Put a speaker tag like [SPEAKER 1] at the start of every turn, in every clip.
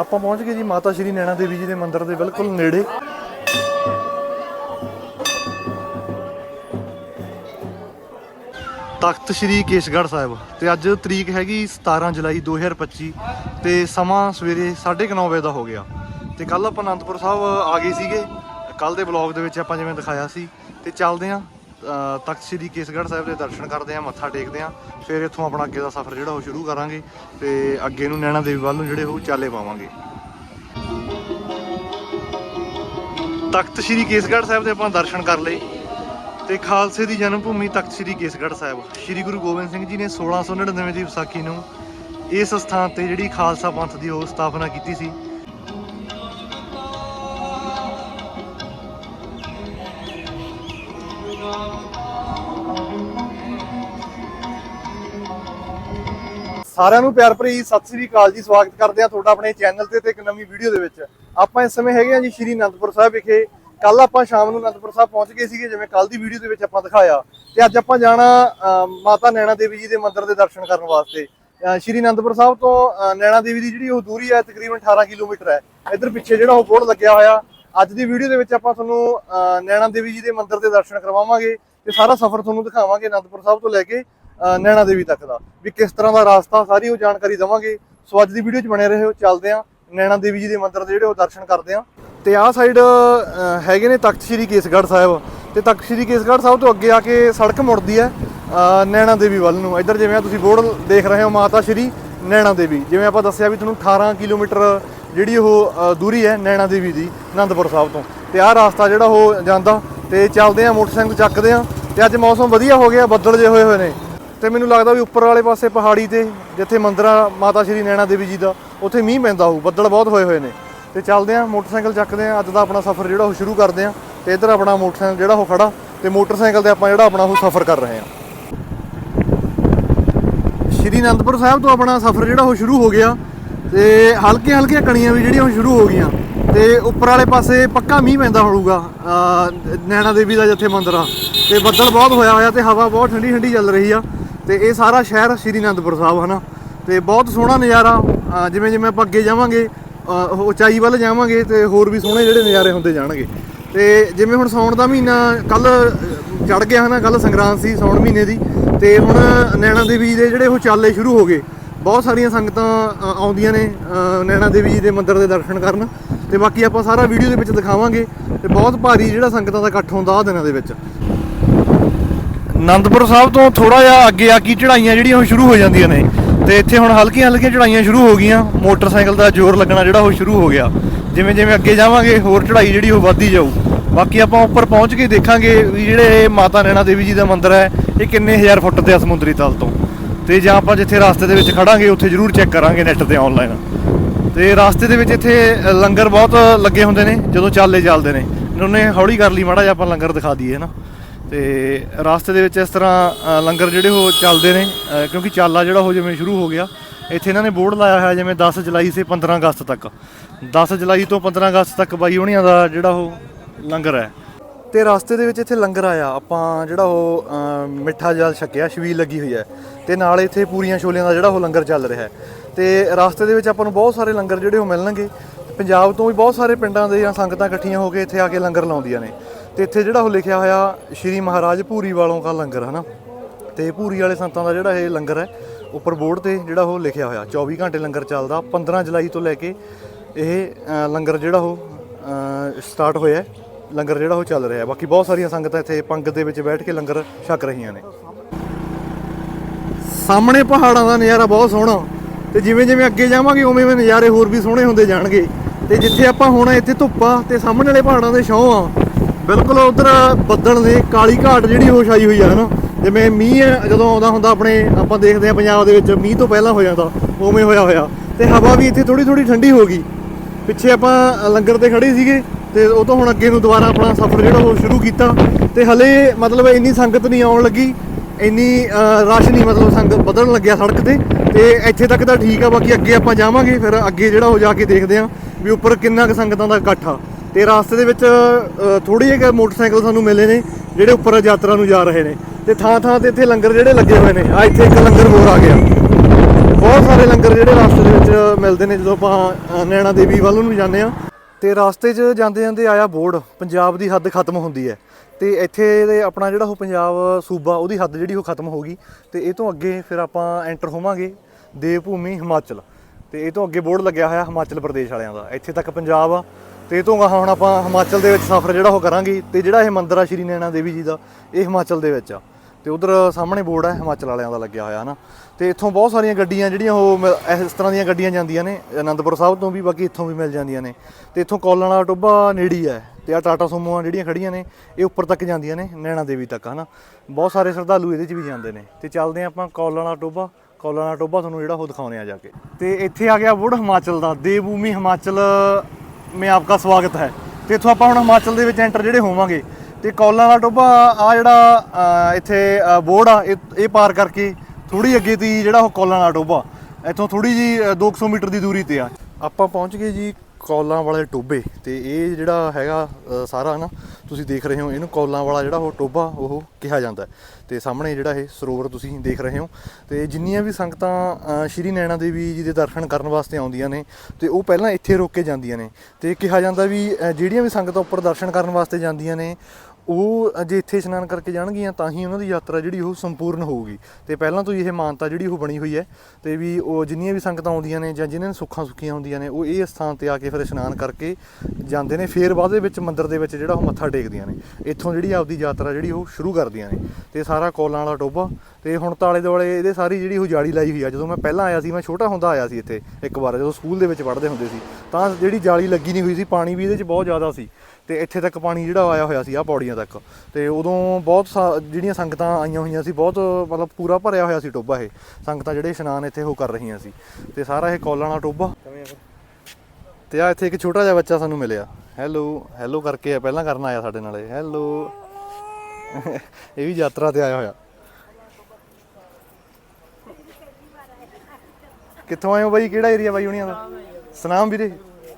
[SPEAKER 1] ਆਪਾਂ ਪਹੁੰਚ ਗਏ ਜੀ ਮਾਤਾ ਸ਼੍ਰੀ ਨੈਣਾ ਦੇਵੀ ਜੀ ਦੇ ਮੰਦਿਰ ਦੇ ਬਿਲਕੁਲ ਨੇੜੇ। ਤਖਤ ਸ਼੍ਰੀ ਕੇਸਗੜ੍ਹ ਸਾਹਿਬ ਤੇ ਅੱਜ ਤਰੀਕ ਹੈਗੀ 17 ਜੁਲਾਈ 2025 ਤੇ ਸਮਾਂ ਸਵੇਰੇ 9:30 ਵਜੇ ਦਾ ਹੋ ਗਿਆ। ਤੇ ਕੱਲ ਆਪਾਂ ਅਨੰਦਪੁਰ ਸਾਹਿਬ ਆ ਗਏ ਸੀਗੇ। ਕੱਲ ਦੇ ਬਲੌਗ ਦੇ ਵਿੱਚ ਆਪਾਂ ਜਿਵੇਂ ਦਿਖਾਇਆ ਸੀ। ਤੇ ਚੱਲਦੇ ਆਂ ਤਖਤ ਸ਼੍ਰੀ ਕੇਸਗੜ੍ਹ ਸਾਹਿਬ ਦੇ ਦਰਸ਼ਨ ਕਰਦੇ ਆਂ ਮੱਥਾ ਟੇਕਦੇ ਆਂ ਫਿਰ ਇੱਥੋਂ ਆਪਣਾ ਅੱਗੇ ਦਾ ਸਫ਼ਰ ਜਿਹੜਾ ਉਹ ਸ਼ੁਰੂ ਕਰਾਂਗੇ ਤੇ ਅੱਗੇ ਨੂੰ ਨੈਣਾ ਦੇਵੀ ਵੱਲ ਨੂੰ ਜਿਹੜੇ ਉਹ ਚਾਲੇ ਪਾਵਾਂਗੇ। ਤਖਤ ਸ਼੍ਰੀ ਕੇਸਗੜ੍ਹ ਸਾਹਿਬ ਦੇ ਆਪਾਂ ਦਰਸ਼ਨ ਕਰ ਲਏ ਤੇ ਖਾਲਸੇ ਦੀ ਜਨਮ ਭੂਮੀ ਤਖਤ ਸ਼੍ਰੀ ਕੇਸਗੜ੍ਹ ਸਾਹਿਬ। ਸ਼੍ਰੀ ਗੁਰੂ ਗੋਬਿੰਦ ਸਿੰਘ ਜੀ ਨੇ 1699 ਦੀ ਵਿਸਾਖੀ ਨੂੰ ਇਸ ਸਥਾਨ ਤੇ ਜਿਹੜੀ ਖਾਲਸਾ ਪੰਥ ਦੀ ਉਹ ਸਥਾਪਨਾ ਕੀਤੀ ਸੀ। ਸਾਰਿਆਂ ਨੂੰ ਪਿਆਰ ਭਰੀ ਸਤਿ ਸ੍ਰੀ ਅਕਾਲ ਜੀ ਸਵਾਗਤ ਕਰਦੇ ਆ ਤੁਹਾਡਾ ਆਪਣੇ ਚੈਨਲ ਤੇ ਤੇ ਇੱਕ ਨਵੀਂ ਵੀਡੀਓ ਦੇ ਵਿੱਚ। ਆਪਾਂ ਇਸ ਸਮੇਂ ਹੈਗੇ ਆ ਜੀ ਸ਼੍ਰੀ ਅਨੰਦਪੁਰ ਸਾਹਿਬ ਵਿਖੇ। ਕੱਲ ਆਪਾਂ ਸ਼ਾਮ ਨੂੰ ਅਨੰਦਪੁਰ ਸਾਹਿਬ ਪਹੁੰਚ ਗਏ ਸੀਗੇ ਜਿਵੇਂ ਕੱਲ ਦੀ ਵੀਡੀਓ ਦੇ ਵਿੱਚ ਆਪਾਂ ਦਿਖਾਇਆ। ਤੇ ਅੱਜ ਆਪਾਂ ਜਾਣਾ ਅ, ਮਾਤਾ ਨੈਣਾ ਦੇਵੀ ਜੀ ਦੇ ਮੰਦਿਰ ਦੇ ਦਰਸ਼ਨ ਕਰਨ ਵਾਸਤੇ। ਅ, ਸ਼੍ਰੀ ਅਨੰਦਪੁਰ ਸਾਹਿਬ ਤੋਂ ਨੈਣਾ ਦੇਵੀ ਦੀ ਜਿਹੜੀ ਉਹ ਦੂਰੀ ਹੈ ਤਕਰੀਬਨ 18 ਕਿਲੋਮੀਟਰ ਹੈ। ਇੱਧਰ ਪਿੱਛੇ ਜਿਹੜਾ ਉਹ ਬੋਰਡ ਲੱਗਿਆ ਹੋਇਆ ਅੱਜ ਦੀ ਵੀਡੀਓ ਦੇ ਵਿੱਚ ਆਪਾਂ ਤੁਹਾਨੂੰ ਅ, ਨੈਣਾ ਦੇਵੀ ਜੀ ਦੇ ਮੰਦਿਰ ਦੇ ਦਰਸ਼ਨ ਕਰਵਾਵਾਂਗੇ ਤੇ ਸਾਰਾ ਸਫ਼ਰ ਤੁਹਾਨੂੰ ਦਿਖਾਵਾਂਗੇ ਅਨੰਦਪੁਰ ਸਾਹਿਬ ਤੋਂ ਲੈ ਕੇ। ਨੈਣਾ ਦੇਵੀ ਤੱਕ ਦਾ। ਵੀ ਕਿਸ ਤਰ੍ਹਾਂ ਦਾ ਰਸਤਾ, ਸਾਰੀ ਉਹ ਜਾਣਕਾਰੀ ਦਵਾਂਗੇ। ਸੋ ਅੱਜ ਦੀ ਵੀਡੀਓ 'ਚ ਬਣੇ ਰਹੋ, ਚੱਲਦੇ ਆਂ ਨੈਣਾ ਦੇਵੀ ਜੀ ਦੇ ਮੰਦਿਰ ਦੇ ਜਿਹੜੇ ਉਹ ਦਰਸ਼ਨ ਕਰਦੇ ਆਂ ਤੇ ਆਹ ਸਾਈਡ ਹੈਗੇ ਨੇ ਤਖਤ ਸ੍ਰੀ ਕੇਸਗੜ੍ਹ ਸਾਹਿਬ। ਤੇ ਤਖਤ ਸ੍ਰੀ ਕੇਸਗੜ੍ਹ ਸਾਹਿਬ ਤੋਂ ਅੱਗੇ ਆ ਕੇ ਸੜਕ ਮੁੜਦੀ ਹੈ ਨੈਣਾ ਦੇਵੀ ਵੱਲ ਨੂੰ। ਇੱਧਰ ਜਿਵੇਂ ਆ ਤੁਸੀਂ ਬੋਰਡ ਦੇਖ ਰਹੇ ਹੋ, ਮਾਤਾ ਸ਼੍ਰੀ ਨੈਣਾ ਦੇਵੀ। ਜਿਵੇਂ ਆਪਾਂ ਦੱਸਿਆ ਵੀ ਤੁਹਾਨੂੰ 18 ਕਿਲੋਮੀਟਰ ਜਿਹੜੀ ਉਹ ਦੂਰੀ ਹੈ ਨੈਣਾ ਦੇਵੀ ਦੀ ਆਨੰਦਪੁਰ ਸਾਹਿਬ ਤੋਂ। ਤੇ ਆਹ ਰਾਸਤਾ ਜਿਹੜਾ ਉਹ ਜਾਂਦਾ। ਤੇ ਚੱਲਦੇ ਆ ਮੋਟਰਸਾਈਕਲ ਚੱਕਦੇ ਆ ਤੇ ਅੱਜ ਮੌਸਮ ਵਧੀਆ ਹੋ ਗਿਆ, ਬੱਦਲ ਜੇ ਹੋਏ ਹੋਏ ਨੇ। ਤੇ ਮੈਨੂੰ ਲੱਗਦਾ ਵੀ ਉੱਪਰ ਵਾਲੇ ਪਾਸੇ ਪਹਾੜੀ ਤੇ, ਜਿੱਥੇ ਮੰਦਿਰ ਆ ਮਾਤਾ ਸ਼੍ਰੀ ਨੈਣਾ ਦੇਵੀ ਜੀ ਦਾ, ਉੱਥੇ ਮੀਂਹ ਪੈਂਦਾ ਹੋਊ, ਬੱਦਲ ਬਹੁਤ ਹੋਏ ਹੋਏ ਨੇ। ਤੇ ਚੱਲਦੇ ਆ, ਮੋਟਰਸਾਈਕਲ ਚੱਕਦੇ ਆ, ਅੱਜ ਦਾ ਆਪਣਾ ਸਫ਼ਰ ਜਿਹੜਾ ਉਹ ਸ਼ੁਰੂ ਕਰਦੇ ਆ। ਤੇ ਇੱਧਰ ਆਪਣਾ ਮੋਟਰਸਾਈਕਲ ਜਿਹੜਾ ਉਹ ਖੜਾ, ਤੇ ਮੋਟਰਸਾਈਕਲ ਤੇ ਆਪਾਂ ਜਿਹੜਾ ਆਪਣਾ ਉਹ ਸਫ਼ਰ ਕਰ ਰਹੇ ਆ। ਸ਼੍ਰੀ ਅਨੰਦਪੁਰ ਸਾਹਿਬ ਤੋਂ ਆਪਣਾ ਸਫ਼ਰ ਜਿਹੜਾ ਉਹ ਸ਼ੁਰੂ ਹੋ ਗਿਆ, ਤੇ ਹਲਕੇ ਹਲਕੀਆਂ ਕਣੀਆਂ ਵੀ ਜਿਹੜੀਆਂ ਉਹ ਸ਼ੁਰੂ ਹੋ ਗਈਆਂ। ਤੇ ਉੱਪਰ ਵਾਲੇ ਪਾਸੇ ਪੱਕਾ ਮੀਂਹ ਪੈਂਦਾ ਹੋਊਗਾ ਨੈਣਾ ਦੇਵੀ ਦਾ ਜਿੱਥੇ ਮੰਦਿਰ। ਆ ਤੇ ਬੱਦਲ ਬਹੁਤ ਹੋਇਆ ਹੋਇਆ ਤੇ ਹਵਾ ਬਹੁਤ ਠੰਡੀ ਠੰਡੀ ਚੱਲ ਰਹੀ ਆ। ਤੇ ਇਹ ਸਾਰਾ ਸ਼ਹਿਰ ਸ਼੍ਰੀ ਅਨੰਦਪੁਰ ਸਾਹਿਬ, ਹਨਾ? ਤੇ ਬਹੁਤ ਸੋਹਣਾ ਨਜ਼ਾਰਾ ਜਿਵੇਂ ਜਿਵੇਂ ਆਪਾਂ ਅੱਗੇ ਜਾਵਾਂਗੇ, ਅਹ ਉਚਾਈ ਵੱਲ ਜਾਵਾਂਗੇ ਤੇ ਹੋਰ ਵੀ ਸੋਹਣੇ ਜਿਹੜੇ ਨਜ਼ਾਰੇ ਹੁੰਦੇ ਜਾਣਗੇ। ਤੇ ਜਿਵੇਂ ਹੁਣ ਸਾਉਣ ਦਾ ਮਹੀਨਾ, ਕੱਲ ਚੜ ਗਿਆ, ਹਨਾ? ਕੱਲ ਸੰਗਰਾਂਦ ਸੀ ਸਾਉਣ ਮਹੀਨੇ ਦੀ। ਤੇ ਹੁਣ ਨੈਣਾ ਦੇਵੀ ਦੇ ਜਿਹੜੇ ਉਹ ਚਾਲੇ ਸ਼ੁਰੂ ਹੋ ਗਏ। ਬਹੁਤ ਸਾਰੀਆਂ ਸੰਗਤਾਂ ਆਉਂਦੀਆਂ ਨੇ ਨੈਣਾ ਦੇਵੀ ਜੀ ਦੇ ਮੰਦਿਰ ਦੇ ਦਰਸ਼ਨ ਕਰਨ। ਤੇ ਬਾਕੀ ਆਪਾਂ ਸਾਰਾ ਵੀਡੀਓ ਦੇ ਵਿੱਚ ਦਿਖਾਵਾਂਗੇ। ਤੇ ਬਹੁਤ ਭਾਰੀ ਜਿਹੜਾ ਸੰਗਤਾਂ ਦਾ ਇਕੱਠ ਹੁੰਦਾ ਆ ਦਿਨਾਂ ਦੇ ਵਿੱਚ। ਆਨੰਦਪੁਰ ਸਾਹਿਬ ਤੋਂ ਥੋੜਾ ਜਿਹਾ ਅੱਗੇ ਆ ਕੀ ਚੜਾਈਆਂ ਜਿਹੜੀਆਂ ਉਹ ਸ਼ੁਰੂ ਹੋ ਜਾਂਦੀਆਂ ਨੇ। ਤੇ ਇੱਥੇ ਹੁਣ ਹਲਕੀਆਂ ਹਲਕੀਆਂ ਚੜਾਈਆਂ ਸ਼ੁਰੂ ਹੋ ਗਈਆਂ। ਮੋਟਰਸਾਈਕਲ ਦਾ ਜ਼ੋਰ ਲੱਗਣਾ ਜਿਹੜਾ ਉਹ ਸ਼ੁਰੂ ਹੋ ਗਿਆ। ਜਿਵੇਂ ਜਿਵੇਂ ਅੱਗੇ ਜਾਵਾਂਗੇ, ਹੋਰ ਚੜਾਈ ਜਿਹੜੀ ਉਹ ਵੱਧਦੀ ਜਾਊ। ਬਾਕੀ ਆਪਾਂ ਉੱਪਰ ਪਹੁੰਚ ਕੇ ਦੇਖਾਂਗੇ ਵੀ ਜਿਹੜੇ ਮਾਤਾ ਨੈਣਾ ਦੇਵੀ ਜੀ ਦਾ ਮੰਦਿਰ ਹੈ, ਇਹ ਕਿੰਨੇ ਹਜ਼ਾਰ ਫੁੱਟ ਤੇ ਆ ਸਮੁੰਦਰੀ ਤਲ ਤੋਂ। ਤੇ ਜਾਂ ਆਪਾਂ ਜਿੱਥੇ ਰਸਤੇ ਦੇ ਵਿੱਚ ਖੜਾਂਗੇ, ਉੱਥੇ ਜ਼ਰੂਰ ਚੈੱਕ ਕਰਾਂਗੇ ਨੈੱਟ ਤੇ ਆਨਲਾਈਨ ਤੇ ਰਸਤੇ ਦੇ ਵਿੱਚ ਇੱਥੇ ਲੰਗਰ ਬਹੁਤ ਲੱਗੇ ਹੁੰਦੇ ਨੇ, ਜਦੋਂ ਚਾਲੇ ਚੱਲਦੇ ਨੇ। ਉਹਨੇ ਹੌਲੀ ਕਰ ਲਈ, ਮਾੜਾ ਜਿਹਾ ਆਪਾਂ ਲੰਗਰ ਦਿਖਾ ਦਈਏ ਨਾ? ਤੇ ਰਸਤੇ ਦੇ ਵਿੱਚ ਇਸ ਤਰ੍ਹਾਂ ਲੰਗਰ ਜਿਹੜੇ ਉਹ ਚੱਲਦੇ ਨੇ ਕਿਉਂਕਿ ਚਾਲਾ ਜਿਹੜਾ ਉਹ ਜਿਵੇਂ ਸ਼ੁਰੂ ਹੋ ਗਿਆ, ਇੱਥੇ ਇਹਨਾਂ ਨੇ ਬੋਰਡ ਲਾਇਆ ਹੋਇਆ ਜਿਵੇਂ 10 ਜੁਲਾਈ ਸੇ 15 ਅਗਸਤ ਤੱਕ। 10 ਜੁਲਾਈ ਤੋਂ 15 ਅਗਸਤ ਤੱਕ ਬਾਈ ਹੋਣੀਆਂ ਦਾ ਜਿਹੜਾ ਉਹ ਲੰਗਰ ਹੈ। ਤੇ ਰਸਤੇ ਦੇ ਵਿੱਚ ਇੱਥੇ ਲੰਗਰ ਆਇਆ, ਆਪਾਂ ਜਿਹੜਾ ਉਹ ਮਿੱਠਾ ਜਲ ਛਕਿਆ ਛਵੀਲ ਲੱਗੀ ਹੋਈ ਹੈ। ਤੇ ਨਾਲ ਇੱਥੇ ਪੂਰੀਆਂ ਛੋਲਿਆਂ ਦਾ ਜਿਹੜਾ ਉਹ ਲੰਗਰ ਚੱਲ ਰਿਹਾ ਹੈ। ਤੇ ਰਸਤੇ ਦੇ ਵਿੱਚ ਆਪਾਂ ਨੂੰ ਬਹੁਤ ਸਾਰੇ ਲੰਗਰ ਜਿਹੜੇ ਉਹ ਮਿਲਣਗੇ। ਪੰਜਾਬ ਤੋਂ ਵੀ ਬਹੁਤ ਸਾਰੇ ਪਿੰਡਾਂ ਦੇ ਜਾਂ ਸੰਗਤਾਂ ਇਕੱਠੀਆਂ ਹੋ ਕੇ ਇੱਥੇ ਆ ਕੇ ਲੰਗਰ ਲਾਉਂਦੀਆਂ ਨੇ। ਤੇ ਇੱਥੇ ਜਿਹੜਾ ਉਹ ਲਿਖਿਆ ਹੋਇਆ ਸ਼੍ਰੀ ਮਹਾਰਾਜ ਭੂਰੀ ਵਾਲੋਂ ਦਾ ਲੰਗਰ, ਹਨਾ? ਤੇ ਭੂਰੀ ਵਾਲੇ ਸੰਤਾਂ ਦਾ ਜਿਹੜਾ ਇਹ ਲੰਗਰ ਹੈ, ਉੱਪਰ ਬੋਰਡ ਤੇ ਜਿਹੜਾ ਉਹ ਲਿਖਿਆ ਹੋਇਆ 24 ਘੰਟੇ ਲੰਗਰ ਚੱਲਦਾ 15 ਜੁਲਾਈ ਤੋਂ ਲੈ ਕੇ ਇਹ ਲੰਗਰ ਜਿਹੜਾ ਉਹ ਸਟਾਰਟ ਹੋਇਆ ਲੰਗਰ ਜਿਹੜਾ ਉਹ ਚੱਲ ਰਿਹਾ ਬਾਕੀ ਬਹੁਤ ਸਾਰੀਆਂ ਸੰਗਤਾਂ ਇੱਥੇ ਪੰਗਤ ਦੇ ਵਿੱਚ ਬੈਠ ਕੇ ਲੰਗਰ ਛਕ ਰਹੀਆਂ ਨੇ। ਸਾਹਮਣੇ ਪਹਾੜਾਂ ਦਾ ਨਜ਼ਾਰਾ ਬਹੁਤ ਸੋਹਣਾ, ਤੇ ਜਿਵੇਂ ਜਿਵੇਂ ਅੱਗੇ ਜਾਵਾਂਗੇ, ਉਵੇਂ ਉਵੇਂ ਨਜ਼ਾਰੇ ਹੋਰ ਵੀ ਸੋਹਣੇ ਹੁੰਦੇ ਜਾਣਗੇ। ਤੇ ਜਿੱਥੇ ਆਪਾਂ ਹੁਣ, ਇੱਥੇ ਧੁੱਪਾ ਤੇ ਸਾਹਮਣੇ ਵਾਲੇ ਪਹਾੜਾਂ ਦੇ ਛਾਂ ਆ ਬਿਲਕੁਲ ਉਧਰ ਬੱਦਲ ਨੇ ਕਾਲੀ ਘਾਟ ਜਿਹੜੀ ਉਹ ਛਾਈ ਹੋਈ ਆ, ਹਨਾ? ਜਿਵੇਂ ਮੀਂਹ ਜਦੋਂ ਆਉਂਦਾ ਹੁੰਦਾ ਆਪਣੇ, ਆਪਾਂ ਦੇਖਦੇ ਆ ਪੰਜਾਬ ਦੇ ਵਿੱਚ, ਮੀਂਹ ਤੋਂ ਪਹਿਲਾਂ ਹੋ ਜਾਂਦਾ, ਉਵੇਂ ਹੋਇਆ ਹੋਇਆ। ਤੇ ਹਵਾ ਵੀ ਇੱਥੇ ਥੋੜੀ ਥੋੜੀ ਠੰਡੀ ਹੋ ਗਈ। ਪਿੱਛੇ ਆਪਾਂ ਲੰਗਰ ਤੇ ਖੜੇ ਸੀਗੇ, ਤੇ ਉਹ ਤੋਂ ਹੁਣ ਅੱਗੇ ਨੂੰ ਦੁਬਾਰਾ ਆਪਣਾ ਸਫ਼ਰ ਜਿਹੜਾ ਉਹ ਸ਼ੁਰੂ ਕੀਤਾ। ਤੇ ਹਲੇ ਮਤਲਬ ਇੰਨੀ ਸੰਗਤ ਨਹੀਂ ਆਉਣ ਲੱਗੀ, ਇੰਨੀ ਰਸ਼ ਨਹੀਂ, ਮਤਲਬ ਸੰਗਤ ਵਧਣ ਲੱਗਿਆ ਸੜਕ ਤੇ। ਤੇ ਇੱਥੇ ਤੱਕ ਤਾਂ ਠੀਕ ਆ, ਬਾਕੀ ਅੱਗੇ ਆਪਾਂ ਜਾਵਾਂਗੇ, ਫਿਰ ਅੱਗੇ ਜਿਹੜਾ ਉਹ ਜਾ ਕੇ ਦੇਖਦੇ ਆ ਵੀ ਉੱਪਰ ਕਿੰਨਾ ਕੁ ਸੰਗਤਾਂ ਦਾ ਇਕੱਠ ਆ। ਤੇ ਰਾਸਤੇ ਦੇ ਵਿੱਚ ਥੋੜੀ ਜਿਹੀ ਮੋਟਰਸਾਈਕਲ ਸਾਨੂੰ ਮਿਲੇ ਨੇ, ਜਿਹੜੇ ਉੱਪਰ ਯਾਤਰਾ ਨੂੰ ਜਾ ਰਹੇ ਨੇ। ਤੇ ਥਾਂ ਥਾਂ ਤੇ ਇੱਥੇ ਲੰਗਰ ਜਿਹੜੇ ਲੱਗੇ ਹੋਏ ਨੇ, ਆ ਇੱਥੇ ਇੱਕ ਲੰਗਰ ਹੋਰ ਆ ਗਿਆ। ਬਹੁਤ ਸਾਰੇ ਲੰਗਰ ਜਿਹੜੇ ਰਸਤੇ ਦੇ ਵਿੱਚ ਮਿਲਦੇ ਨੇ, ਜਦੋਂ ਆਪਾਂ ਨੈਣਾ ਦੇਵੀ ਵੱਲ ਨੂੰ ਜਾਂਦੇ ਆ ਤੇ ਰਸਤੇ 'ਚ ਜਾਂਦੇ ਜਾਂਦੇ ਆਇਆ ਬੋਰਡ, ਪੰਜਾਬ ਦੀ ਹੱਦ ਖਤਮ ਹੁੰਦੀ ਹੈ। ਤੇ ਇੱਥੇ ਦੇ ਆਪਣਾ ਜਿਹੜਾ ਉਹ ਪੰਜਾਬ ਸੂਬਾ, ਉਹਦੀ ਹੱਦ ਜਿਹੜੀ ਉਹ ਖਤਮ ਹੋ ਗਈ ਤੇ ਇਹ ਤੋਂ ਅੱਗੇ ਫਿਰ ਆਪਾਂ ਐਂਟਰ ਹੋਵਾਂਗੇ ਦੇਵ ਭੂਮੀ ਹਿਮਾਚਲ। ਤੇ ਇਹ ਤੋਂ ਅੱਗੇ ਬੋਰਡ ਲੱਗਿਆ ਹੋਇਆ ਹਿਮਾਚਲ ਪ੍ਰਦੇਸ਼ ਵਾਲਿਆਂ ਦਾ। ਇੱਥੇ ਤੱਕ ਪੰਜਾਬ ਆ। ਤੇ ਇਹ ਤੋਂ ਗਾਹਾਂ ਹੁਣ ਆਪਾਂ ਹਿਮਾਚਲ ਦੇ ਵਿੱਚ ਸਫ਼ਰ ਜਿਹੜਾ ਉਹ ਕਰਾਂਗੇ, ਤੇ ਜਿਹੜਾ ਇਹ ਮੰਦਿਰ ਆ ਸ਼੍ਰੀ ਨੈਣਾ ਦੇਵੀ ਜੀ ਦਾ, ਇਹ ਹਿਮਾਚਲ ਦੇ ਵਿੱਚ ਆ। ਤੇ ਉਧਰ ਸਾਹਮਣੇ ਬੋਰਡ ਹੈ ਹਿਮਾਚਲ ਵਾਲਿਆਂ ਦਾ ਲੱਗਿਆ ਹੋਇਆ ਹਨਾ। ਤੇ ਇੱਥੋਂ ਬਹੁਤ ਸਾਰੀਆਂ ਗੱਡੀਆਂ ਜਿਹੜੀਆਂ ਉਹ ਮਿਲ- ਇਸ ਤਰ੍ਹਾਂ ਦੀਆਂ ਗੱਡੀਆਂ ਜਾਂਦੀਆਂ ਨੇ, ਅਨੰਦਪੁਰ ਸਾਹਿਬ ਤੋਂ ਵੀ ਬਾਕੀ ਇੱਥੋਂ ਵੀ ਮਿਲ ਜਾਂਦੀਆਂ ਨੇ। ਤੇ ਇੱਥੋਂ ਕੋਲਣ ਵਾਲਾ ਟੋਬਾ ਨੇੜੀ ਹੈ ਤੇ ਆ ਟਾਟਾ ਸੂਮੋਆਂ ਜਿਹੜੀਆਂ ਖੜੀਆਂ ਨੇ, ਇਹ ਉੱਪਰ ਤੱਕ ਜਾਂਦੀਆਂ ਨੇ, ਨੈਣਾ ਦੇਵੀ ਤੱਕ ਹਨਾ। ਬਹੁਤ ਸਾਰੇ ਸ਼ਰਧਾਲੂ ਇਹਦੇ 'ਚ ਵੀ ਜਾਂਦੇ ਨੇ। ਤੇ ਚੱਲਦੇ ਹਾਂ ਆਪਾਂ ਕੋਲਣ ਵਾਲਾ ਟੋਬਾ ਕੋਲਣ ਵਾਲਾ ਟੋਬਾ ਤੁਹਾਨੂੰ ਜਿਹੜਾ ਉਹ ਦਿਖਾਉਣੇ ਆ ਜਾ ਕੇ। ਤੇ ਇੱਥੇ ਆ ਗਿਆ ਬੁੜ ਹਿਮਾਚਲ ਦਾ, ਦੇਵਭੂਮੀ ਹਿਮਾਚਲ ਮੈਂ ਆਪਕਾ ਸਵਾਗਤ ਹੈ। ਤੇ ਇੱਥੋਂ ਆਪਾਂ ਹੁਣ ਹਿਮਾਚਲ ਦੇ ਵਿੱਚ ਐਂਟਰ ਜਿਹੜੇ ਹੋਵਾਂਗੇ, ਤੇ ਕੌਲਾਂ ਵਾਲਾ ਟੋਭਾ ਆ ਜਿਹੜਾ ਇੱਥੇ ਬੋਰਡ ਆ, ਇਹ ਇਹ ਪਾਰ ਕਰਕੇ ਥੋੜੀ ਅੱਗੇ ਦੀ ਜਿਹੜਾ ਉਹ ਕੌਲਾਂ ਵਾਲਾ ਟੋਭਾ, ਇੱਥੋਂ ਥੋੜੀ ਜੀ 200 ਮੀਟਰ ਦੀ ਦੂਰੀ ਤੇ ਆ। ਆਪਾਂ ਪਹੁੰਚ ਗਏ ਜੀ ਕੌਲਾਂ ਵਾਲੇ ਟੋਬੇ ਤੇ ਇਹ ਜਿਹੜਾ ਹੈਗਾ ਅ, ਸਾਰਾ ਨਾ ਤੁਸੀਂ ਦੇਖ ਰਹੇ ਹੋ ਇਹਨੂੰ ਕੌਲਾਂ ਵਾਲਾ ਜਿਹੜਾ ਉਹ ਟੋਬਾ ਉਹ ਕਿਹਾ ਜਾਂਦਾ ਹੈ। ਤੇ ਸਾਹਮਣੇ ਜਿਹੜਾ ਇਹ ਸਰੋਵਰ ਤੁਸੀਂ ਦੇਖ ਰਹੇ ਹੋ। ਤੇ ਜਿੰਨੀਆਂ ਵੀ ਸੰਗਤਾਂ ਸ਼੍ਰੀ ਨੈਣਾ ਦੇਵੀ ਜੀ ਦੇ ਦਰਸ਼ਨ ਕਰਨ ਵਾਸਤੇ ਆਉਂਦੀਆਂ ਨੇ ਤੇ ਉਹ ਪਹਿਲਾਂ ਇੱਥੇ ਰੁਕ ਕੇ ਜਾਂਦੀਆਂ ਨੇ। ਤੇ ਕਿਹਾ ਜਾਂਦਾ ਵੀ ਜਿਹੜੀਆਂ ਵੀ ਸੰਗਤਾਂ ਉੱਪਰ ਦਰਸ਼ਨ ਕਰਨ ਵਾਸਤੇ ਜਾਂਦੀਆਂ ਨੇ ਉਹ ਜੇ ਇੱਥੇ ਇਸ਼ਨਾਨ ਕਰਕੇ ਜਾਣਗੀਆਂ, ਤਾਂ ਹੀ ਉਹਨਾਂ ਦੀ ਯਾਤਰਾ ਜਿਹੜੀ ਉਹ ਸੰਪੂਰਨ ਹੋਊਗੀ। ਤੇ ਪਹਿਲਾਂ ਤੋਂ ਹੀ ਇਹ ਮਾਨਤਾ ਜਿਹੜੀ ਉਹ ਬਣੀ ਹੋਈ ਹੈ, ਤੇ ਵੀ ਉਹ ਜਿੰਨੀਆਂ ਵੀ ਸੰਗਤਾਂ ਆਉਂਦੀਆਂ ਨੇ ਜਾਂ ਜਿਨ੍ਹਾਂ ਨੂੰ ਸੁੱਖਾਂ ਸੁੱਖੀਆਂ ਹੁੰਦੀਆਂ ਨੇ, ਉਹ ਇਹ ਸਥਾਨ ਤੇ ਆ ਕੇ ਫਿਰ ਇਸ਼ਨਾਨ ਕਰਕੇ ਜਾਂਦੇ ਨੇ। ਫੇਰ ਬਾਅਦ ਦੇ ਵਿੱਚ ਮੰਦਿਰ ਦੇ ਵਿੱਚ ਜਿਹੜਾ ਉਹ ਮੱਥਾ ਟੇਕਦੀਆਂ ਨੇ। ਇੱਥੋਂ ਜਿਹੜੀ ਆਪਦੀ ਯਾਤਰਾ ਜਿਹੜੀ ਉਹ ਸ਼ੁਰੂ ਕਰਦੀਆਂ ਨੇ। ਤੇ ਸਾਰਾ ਕੋਲਾਂ ਵਾਲਾ ਟੋਬਾ ਤੇ ਹੁਣ ਤਾਲੇ ਦੁਆਲੇ ਇਹਦੇ ਸਾਰੀ ਜਿਹੜੀ ਉਹ ਜਾਲੀ ਲਾਈ ਹੋਈ ਆ। ਜਦੋਂ ਮੈਂ ਪਹਿਲਾਂ ਆਇਆ ਸੀ, ਮੈਂ ਛੋਟਾ ਹੁੰਦਾ ਆਇਆ ਸੀ ਇੱਥੇ ਇੱਕ ਵਾਰ, ਜਦੋਂ ਸਕੂਲ ਦੇ ਵਿੱਚ ਪੜ੍ਹਦੇ ਹੁੰਦੇ ਸੀ, ਤਾਂ ਜਿਹੜੀ ਜਾਲੀ ਲੱਗੀ ਨਹੀਂ ਹੋਈ ਸੀ, ਪਾਣੀ ਵੀ ਇਹਦੇ 'ਚ ਬਹੁਤ ਜ਼ਿਆਦਾ ਸੀ। ਤੇ ਇੱਥੇ ਤੱਕ ਪਾਣੀ ਜਿਹੜਾ ਆਇਆ ਹੋਇਆ ਸੀ ਆ ਪੌੜੀਆਂ ਤੱਕ। ਤੇ ਉਦੋਂ ਬਹੁਤ ਸਾ- ਜਿਹੜੀਆਂ ਸੰਗਤਾਂ ਆਈਆਂ ਹੋਈਆਂ ਸੀ, ਬਹੁਤ ਮਤਲਬ ਪੂਰਾ ਭਰਿਆ ਹੋਇਆ ਸੀ ਟੋਬਾ ਇਹ। ਸੰਗਤਾਂ ਜਿਹੜੇ ਇਸ਼ਨਾਨ ਇੱਥੇ ਉਹ ਕਰ ਰਹੀਆਂ ਸੀ। ਤੇ ਸਾਰਾ ਇਹ ਕੌਲਾਂ ਵਾਲਾ ਟੋਬਾ ਤੇ ਆ ਇੱਥੇ ਇੱਕ ਛੋਟਾ ਜਿਹਾ ਬੱਚਾ ਸਾਨੂੰ ਮਿਲਿਆ। ਹੈਲੋ ਹੈਲੋ ਕਰਕੇ ਆ, ਪਹਿਲਾਂ ਕਰਨ ਆਇਆ ਸਾਡੇ ਨਾਲੇ। ਹੈਲੋ। ਇਹ ਵੀ ਯਾਤਰਾ ਤੇ ਆਇਆ ਹੋਇਆ। ਕਿੱਥੋਂ ਆਏ ਹੋ ਬਾਈ? ਕਿਹੜਾ ਏਰੀਆ ਬਾਈ ਹੁਣੀਆਂ ਦਾ? ਸਨਾਮ ਵੀਰੇ।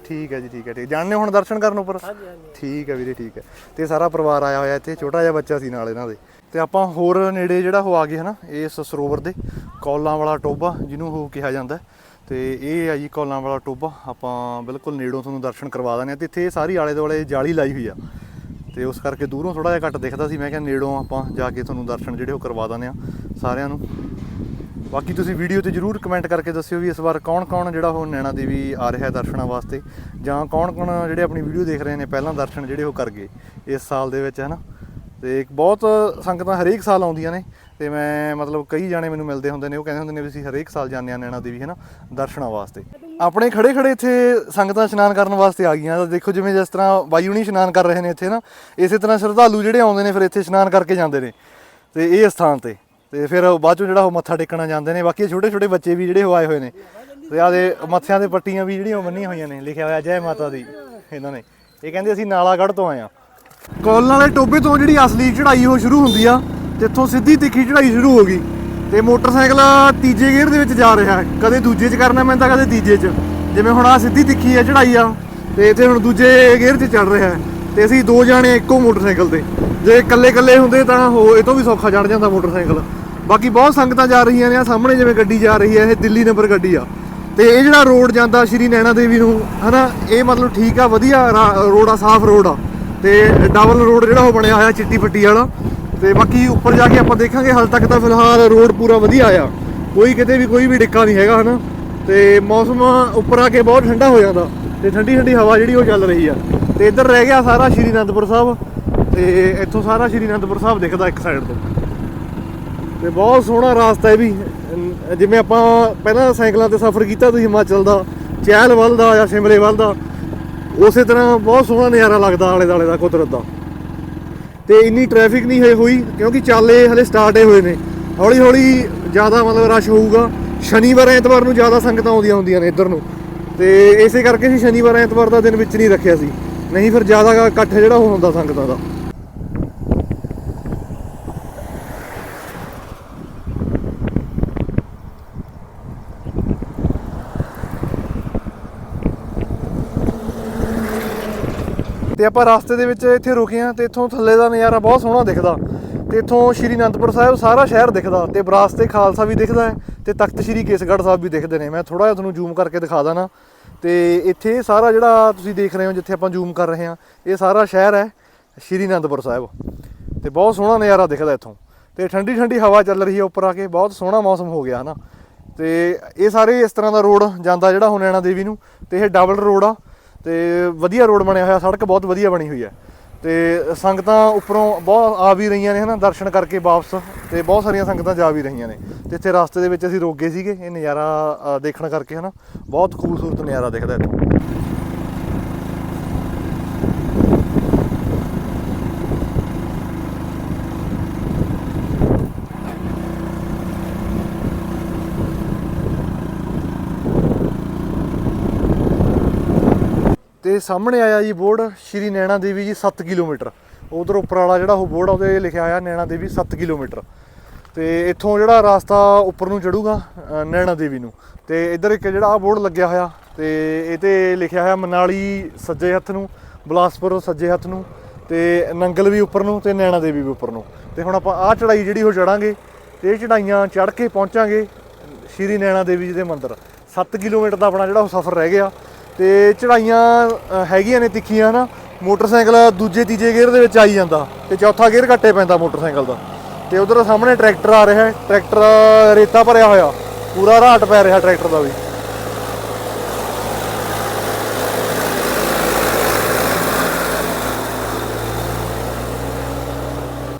[SPEAKER 1] ਠੀਕ ਹੈ ਜੀ ਠੀਕ ਹੈ ਠੀਕ ਜਾਣਨੇ ਹੁਣ ਦਰਸ਼ਨ ਕਰਨ ਉੱਪਰ? ਹਾਂਜੀ ਹਾਂਜੀ। ਠੀਕ ਹੈ ਵੀਰੇ ਠੀਕ ਹੈ। ਤੇ ਸਾਰਾ ਪਰਿਵਾਰ ਆਇਆ ਹੋਇਆ ਇੱਥੇ ਛੋਟਾ ਜਿਹਾ ਬੱਚਾ ਸੀ ਨਾਲ ਇਹਨਾਂ ਦੇ। ਤੇ ਆਪਾਂ ਹੋਰ ਨੇੜੇ ਜਿਹੜਾ ਉਹ ਆ ਗਏ ਹਨਾ ਇਸ ਸਰੋਵਰ ਦੇ ਕੌਲਾਂ ਵਾਲਾ ਟੋਬਾ ਜਿਹਨੂੰ ਉਹ ਕਿਹਾ ਜਾਂਦਾ। ਤੇ ਇਹ ਆ ਜੀ ਕੌਲਾਂ ਵਾਲਾ ਟੋਬਾ ਆਪਾਂ ਬਿਲਕੁਲ ਨੇੜੋਂ ਤੁਹਾਨੂੰ ਦਰਸ਼ਨ ਕਰਵਾ ਆ ਤੇ ਇੱਥੇ ਸਾਰੀ ਆਲੇ ਦੁਆਲੇ ਜਾਲੀ ਲਾਈ ਹੋਈ ਆ। ਤੇ ਉਸ ਕਰਕੇ ਦੂਰੋਂ ਥੋੜਾ ਜਿਹਾ ਘੱਟ ਦਿਖਦਾ ਸੀ ਮੈਂ ਕਿਹਾ ਨੇੜੋਂ ਆਪਾਂ ਜਾ ਕੇ ਤੁਹਾਨੂੰ ਦਰਸ਼ਨ ਜਿਹੜੇ ਉਹ ਕਰਵਾ ਦਿੰਦੇ ਆ ਸਾਰਿਆਂ ਨੂੰ। ਬਾਕੀ ਤੁਸੀਂ ਵੀਡੀਓ ਤੇ ਜਰੂਰ ਕਮੈਂਟ ਕਰਕੇ ਦੱਸਿਓ ਵੀ ਇਸ ਵਾਰ ਕੌਣ-ਕੌਣ ਜਿਹੜਾ ਉਹ ਨੈਣਾ ਦੇਵੀ ਆ ਰਿਹਾ ਦਰਸ਼ਨਾਂ ਵਾਸਤੇ, ਜਾਂ ਕੌਣ-ਕੌਣ ਜਿਹੜੇ ਆਪਣੀ ਵੀਡੀਓ ਦੇਖ ਰਹੇ ਨੇ, ਪਹਿਲਾਂ ਦਰਸ਼ਨ ਜਿਹੜੇ ਉਹ ਕਰ ਗਏ ਇਸ ਸਾਲ ਦੇ ਵਿੱਚ, ਹਨਾ? ਤੇ ਇੱਕ ਬਹੁਤ ਸੰਗਤਾਂ ਹਰੇਕ ਸਾਲ ਆਉਂਦੀਆਂ ਨੇ, ਤੇ ਮੈਂ ਮਤਲਬ ਕਈ ਜਾਣੇ ਮੈਨੂੰ ਮਿਲਦੇ ਹੁੰਦੇ ਨੇ, ਉਹ ਕਹਿੰਦੇ ਹੁੰਦੇ ਨੇ ਵੀ ਅਸੀਂ ਹਰੇਕ ਸਾਲ ਜਾਂਦੇ ਆ ਨੈਣਾ ਦੇਵੀ, ਹਨਾ, ਦਰਸ਼ਨਾਂ ਵਾਸਤੇ। ਆਪਣੇ ਖੜੇ ਖੜੇ ਇੱਥੇ ਸੰਗਤਾਂ ਇਸ਼ਨਾਨ ਕਰਨ ਵਾਸਤੇ ਆ ਗਈਆਂ, ਤਾਂ ਦੇਖੋ ਜਿਵੇਂ ਜਿਸ ਤਰ੍ਹਾਂ ਵਾਯੂਣੀ ਇਸ਼ਨਾਨ ਕਰ ਰਹੇ ਨੇ ਇੱਥੇ ਨਾ ਇਸੇ ਤਰ੍ਹਾਂ ਸ਼ਰਧਾਲੂ ਜਿਹੜੇ ਆਉਂਦੇ ਨੇ ਫਿਰ ਇੱਥੇ ਇਸ਼ਨਾਨ ਕਰਕੇ ਜਾਂਦੇ ਨੇ, ਤੇ ਇਹ ਸਥਾਨ ਤੇ। ਤੇ ਫਿਰ ਬਾਅਦ ਚੋਂ ਜਿਹੜਾ ਉਹ ਮੱਥਾ ਟੇਕਣਾ ਜਾਂਦੇ ਨੇ, ਬਾਕੀ ਛੋਟੇ ਛੋਟੇ ਬੱਚੇ ਵੀ ਜਿਹੜੇ ਉਹ ਆਏ ਹੋਏ ਨੇ। ਤੇ ਆਦੇ ਮੱਥਿਆਂ ਦੇ ਪੱਟੀਆਂ ਵੀ ਜਿਹੜੀਆਂ ਬੰਨੀਆਂ ਹੋਈਆਂ ਨੇ, ਲਿਖਿਆ ਹੋਇਆ ਜੈ ਮਾਤਾ ਦੀ ਇਹਨਾਂ ਨੇ। ਇਹ ਕਹਿੰਦੇ ਅਸੀਂ ਨਾਲਾਗੜ੍ਹ ਤੋਂ ਆਏ ਆ ਕੋਲਾਂ ਵਾਲੇ ਟੋਬੇ ਤੋਂ ਜਿਹੜੀ ਅਸਲੀ ਚੜ੍ਹਾਈ ਉਹ ਸ਼ੁਰੂ ਹੁੰਦੀ ਆ ਤੇ ਇੱਥੋਂ ਸਿੱਧੀ ਤਿੱਖੀ ਚੜ੍ਹਾਈ ਸ਼ੁਰੂ ਹੋ ਗਈ। ਤੇ ਮੋਟਰਸਾਈਕਲ ਤੀਜੇ ਗੇਅਰ ਦੇ ਵਿੱਚ ਜਾ ਰਿਹਾ ਕਦੇ ਦੂਜੇ 'ਚ ਕਰਨਾ ਪੈਂਦਾ, ਕਦੇ ਤੀਜੇ 'ਚ। ਜਿਵੇਂ ਹੁਣ ਆ ਸਿੱਧੀ ਤਿੱਖੀ ਆ ਚੜ੍ਹਾਈ ਆ, ਤੇ ਇੱਥੇ ਹੁਣ ਦੂਜੇ ਗੇਅਰ 'ਚ ਚੜ ਰਿਹਾ ਤੇ ਅਸੀਂ ਦੋ ਜਾਣੇ ਇੱਕੋ ਮੋਟਰਸਾਈਕਲ ਤੇ। ਜੇ ਇਕੱਲੇ ਇਕੱਲੇ ਹੁੰਦੇ ਤਾਂ ਹੋ, ਇਹ ਤੋਂ ਵੀ ਸੌਖਾ ਚੜ ਜਾਂਦਾ ਮੋਟਰਸਾਈਕਲ। ਬਾਕੀ ਬਹੁਤ ਸੰਗਤਾਂ ਜਾ ਰਹੀਆਂ ਨੇ ਆ ਸਾਹਮਣੇ ਜਿਵੇਂ ਗੱਡੀ ਜਾ ਰਹੀ ਹੈ, ਇਹ ਦਿੱਲੀ ਨੰਬਰ ਗੱਡੀ ਆ। ਤੇ ਇਹ ਜਿਹੜਾ ਰੋਡ ਜਾਂਦਾ ਸ਼੍ਰੀ ਨੈਣਾ ਦੇਵੀ ਨੂੰ, ਹਨਾ, ਇਹ ਮਤਲਬ ਠੀਕ ਆ, ਵਧੀਆ ਰੋਡ ਆ, ਸਾਫ਼ ਰੋਡ ਆ। ਤੇ ਡਬਲ ਰੋਡ ਜਿਹੜਾ ਉਹ ਬਣਿਆ ਹੋਇਆ, ਚਿੱਟੀ ਪੱਟੀ ਵਾਲਾ। ਤੇ ਬਾਕੀ ਉੱਪਰ ਜਾ ਕੇ ਆਪਾਂ ਦੇਖਾਂਗੇ, ਹਾਲ ਤੱਕ ਤਾਂ ਫਿਲਹਾਲ ਰੋਡ ਪੂਰਾ ਵਧੀਆ ਆ। ਕੋਈ ਕਿਤੇ ਵੀ, ਕੋਈ ਵੀ ਡਿੱਕਾ ਨਹੀਂ ਹੈਗਾ, ਹਨਾ। ਤੇ ਮੌਸਮ ਉੱਪਰ ਆ ਕੇ ਬਹੁਤ ਠੰਡਾ ਹੋ ਜਾਂਦਾ। ਤੇ ਠੰਡੀ ਠੰਡੀ ਹਵਾ ਜਿਹੜੀ ਉਹ ਚੱਲ ਰਹੀ ਆ। ਤੇ ਇੱਧਰ ਰਹਿ ਗਿਆ ਸਾਰਾ ਸ਼੍ਰੀ ਅਨੰਦਪੁਰ ਸਾਹਿਬ। ਤੇ ਇੱਥੋਂ ਸਾਰਾ ਸ਼੍ਰੀ ਅਨੰਦਪੁਰ ਸਾਹਿਬ ਦਿਖਦਾ ਇੱਕ ਸਾਈਡ ਤੋਂ। ਤੇ ਬਹੁਤ ਸੋਹਣਾ ਰਾਸਤਾ ਹੈ ਵੀ। ਜਿਵੇਂ ਆਪਾਂ ਪਹਿਲਾਂ ਸਾਈਕਲਾਂ ਤੇ ਸਫ਼ਰ ਕੀਤਾ ਤੁਸੀਂ ਹਿਮਾਚਲ ਦਾ ਚਹਿਲ ਵੱਲ ਦਾ ਜਾਂ ਸ਼ਿਮਲੇ ਵੱਲ ਦਾ, ਉਸੇ ਤਰ੍ਹਾਂ ਬਹੁਤ ਸੋਹਣਾ ਨਜ਼ਾਰਾ ਲੱਗਦਾ ਆਲੇ ਦਾਲੇ ਦਾ, ਕੁਦਰਤ ਦਾ। ਤੇ ਇੰਨੀ ਟ੍ਰੈਫਿਕ ਨਹੀਂ ਹੋਈ ਹੋਈ, ਕਿਉਂਕਿ ਚਾਲੇ ਹਲੇ ਸਟਾਰਟ ਹੋਏ ਨੇ। ਹੌਲੀ ਹੌਲੀ ਜ਼ਿਆਦਾ ਮਤਲਬ ਰਸ਼ ਹੋਊਗਾ। ਸ਼ਨੀਵਾਰ, ਐਤਵਾਰ ਨੂੰ ਜ਼ਿਆਦਾ ਸੰਗਤਾਂ ਆਉਂਦੀਆਂ ਹੁੰਦੀਆਂ ਨੇ ਇੱਧਰ ਨੂੰ। ਤੇ ਇਸੇ ਕਰਕੇ ਅਸੀਂ ਸ਼ਨੀਵਾਰ, ਐਤਵਾਰ ਦਾ ਦਿਨ ਵਿੱਚ ਨਹੀਂ ਰੱਖਿਆ ਸੀ। ਨਹੀਂ ਫਿਰ ਜ਼ਿਆਦਾ ਇਕੱਠ ਜਿਹੜਾ ਉਹ ਹੁੰਦਾ ਸੰਗਤਾਂ ਦਾ। ਤੇ ਆਪਾਂ ਰਸਤੇ ਦੇ ਵਿੱਚ ਇੱਥੇ ਰੁਕੇ ਆ ਤੇ ਇੱਥੋਂ ਥੱਲੇ ਦਾ ਨਜ਼ਾਰਾ ਬਹੁਤ ਸੋਹਣਾ ਦਿਖਦਾ। ਤੇ ਇੱਥੋਂ ਸ਼੍ਰੀ ਅਨੰਦਪੁਰ ਸਾਹਿਬ ਸਾਰਾ ਸ਼ਹਿਰ ਦਿਖਦਾ ਤੇ ਵਿਰਾਸਤ ਤੇ ਖਾਲਸਾ ਵੀ ਦਿਖਦਾ ਹੈ ਤੇ ਤਖਤ ਸ੍ਰੀ ਕੇਸਗੜ੍ਹ ਸਾਹਿਬ ਵੀ ਦਿਖਦੇ ਨੇ। ਮੈਂ ਥੋੜਾ ਜਿਹਾ ਤੁਹਾਨੂੰ ਜ਼ੂਮ ਕਰਕੇ ਦਿਖਾ ਦਾਂ ਤੇ ਇੱਥੇ ਸਾਰਾ ਜਿਹੜਾ ਤੁਸੀਂ ਦੇਖ ਰਹੇ ਹੋ ਜਿੱਥੇ ਆਪਾਂ ਜ਼ੂਮ ਕਰ ਰਹੇ ਹਾਂ, ਇਹ ਸਾਰਾ ਸ਼ਹਿਰ ਹੈ ਸ਼੍ਰੀ ਅਨੰਦਪੁਰ ਸਾਹਿਬ। ਤੇ ਬਹੁਤ ਸੋਹਣਾ ਨਜ਼ਾਰਾ ਦਿਖਦਾ ਇੱਥੋਂ। ਤੇ ਠੰਡੀ ਠੰਡੀ ਹਵਾ ਚੱਲ ਰਹੀ ਹੈ ਉੱਪਰ ਆ ਕੇ, ਬਹੁਤ ਸੋਹਣਾ ਮੌਸਮ ਹੋ ਗਿਆ ਹਨਾ। ਤੇ ਇਹ ਸਾਰੇ ਇਸ ਤਰ੍ਹਾਂ ਦਾ ਰੋਡ ਜਾਂਦਾ ਜਿਹੜਾ ਹੁਣ ਨੈਣਾ ਦੇਵੀ ਨੂੰ, ਤੇ ਇਹ ਡਬਲ ਰੋਡ ਆ। ਤੇ ਵਧੀਆ ਰੋਡ ਬਣਿਆ ਹੋਇਆ, ਸੜਕ ਬਹੁਤ ਵਧੀਆ ਬਣੀ ਹੋਈ ਹੈ। ਤੇ ਸੰਗਤਾਂ ਉੱਪਰੋਂ ਬਹੁਤ ਆ ਵੀ ਰਹੀਆਂ ਨੇ ਹਨਾ, ਦਰਸ਼ਨ ਕਰਕੇ ਵਾਪਸ, ਤੇ ਬਹੁਤ ਸਾਰੀਆਂ ਸੰਗਤਾਂ ਜਾ ਵੀ ਰਹੀਆਂ ਨੇ। ਤੇ ਇੱਥੇ ਰਸਤੇ ਦੇ ਵਿੱਚ ਅਸੀਂ ਰੁਕ ਗਏ ਸੀਗੇ, ਇਹ ਨਜ਼ਾਰਾ ਦੇਖਣ ਕਰਕੇ ਹਨਾ, ਬਹੁਤ ਖੂਬਸੂਰਤ ਨਜ਼ਾਰਾ ਦਿਖਦਾ ਇੱਥੇ। ਤੇ ਸਾਹਮਣੇ ਆਇਆ ਜੀ ਬੋਰਡ, ਸ਼੍ਰੀ ਨੈਣਾ ਦੇਵੀ ਜੀ 7 ਕਿਲੋਮੀਟਰ। ਉਧਰ ਉੱਪਰ ਵਾਲਾ ਜਿਹੜਾ ਉਹ ਬੋਰਡ ਉਹਦੇ ਲਿਖਿਆ ਆਇਆ ਨੈਣਾ ਦੇਵੀ 7 ਕਿਲੋਮੀਟਰ। ਤੇ ਇੱਥੋਂ ਜਿਹੜਾ ਰਾਸਤਾ ਉੱਪਰ ਨੂੰ ਚੜੂਗਾ ਨੈਣਾ ਦੇਵੀ ਨੂੰ। ਤੇ ਇੱਧਰ ਇੱਕ ਜਿਹੜਾ ਆ ਬੋਰਡ ਲੱਗਿਆ ਹੋਇਆ, ਤੇ ਇਹ ਤੇ ਲਿਖਿਆ ਹੋਇਆ ਮਨਾਲੀ ਸੱਜੇ ਹੱਥ ਨੂੰ, ਬਲਾਸਪੁਰ ਸੱਜੇ ਹੱਥ ਨੂੰ, ਤੇ ਨੰਗਲ ਵੀ ਉੱਪਰ ਨੂੰ, ਤੇ ਨੈਣਾ ਦੇਵੀ ਵੀ ਉੱਪਰ ਨੂੰ। ਤੇ ਹੁਣ ਆਪਾਂ ਆਹ ਚੜਾਈ ਜਿਹੜੀ ਉਹ ਚੜਾਂਗੇ, ਤੇ ਇਹ ਚੜਾਈਆਂ ਚੜ ਕੇ ਪਹੁੰਚਾਂਗੇ ਸ਼੍ਰੀ ਨੈਣਾ ਦੇਵੀ ਜੀ ਦੇ ਮੰਦਿਰ। 7 ਕਿਲੋਮੀਟਰ ਦਾ ਆਪਣਾ ਜਿਹੜਾ ਉਹ ਸਫ਼ਰ ਰਹਿ ਗਿਆ। ਤੇ ਚੜਾਈਆਂ ਹੈਗੀਆਂ ਨੇ ਤਿੱਖੀਆਂ ਨਾ ਮੋਟਰਸਾਈਕਲ ਦੂਜੇ, ਤੀਜੇ ਗੇਅਰ ਦੇ ਵਿੱਚ ਆਈ ਜਾਂਦਾ ਤੇ ਚੌਥਾ ਗੇਅਰ ਘੱਟੇ ਪੈਂਦਾ ਮੋਟਰਸਾਈਕਲ ਦਾ। ਤੇ ਉਧਰ ਸਾਹਮਣੇ ਟਰੈਕਟਰ ਆ ਰਿਹਾ ਹੈ। ਟਰੈਕਟਰ ਰੇਤਾ ਭਰਿਆ ਹੋਇਆ। ਪੂਰਾ ਰਾਟ ਪੈ ਰਿਹਾ ਟਰੈਕਟਰ ਦਾ ਵੀ।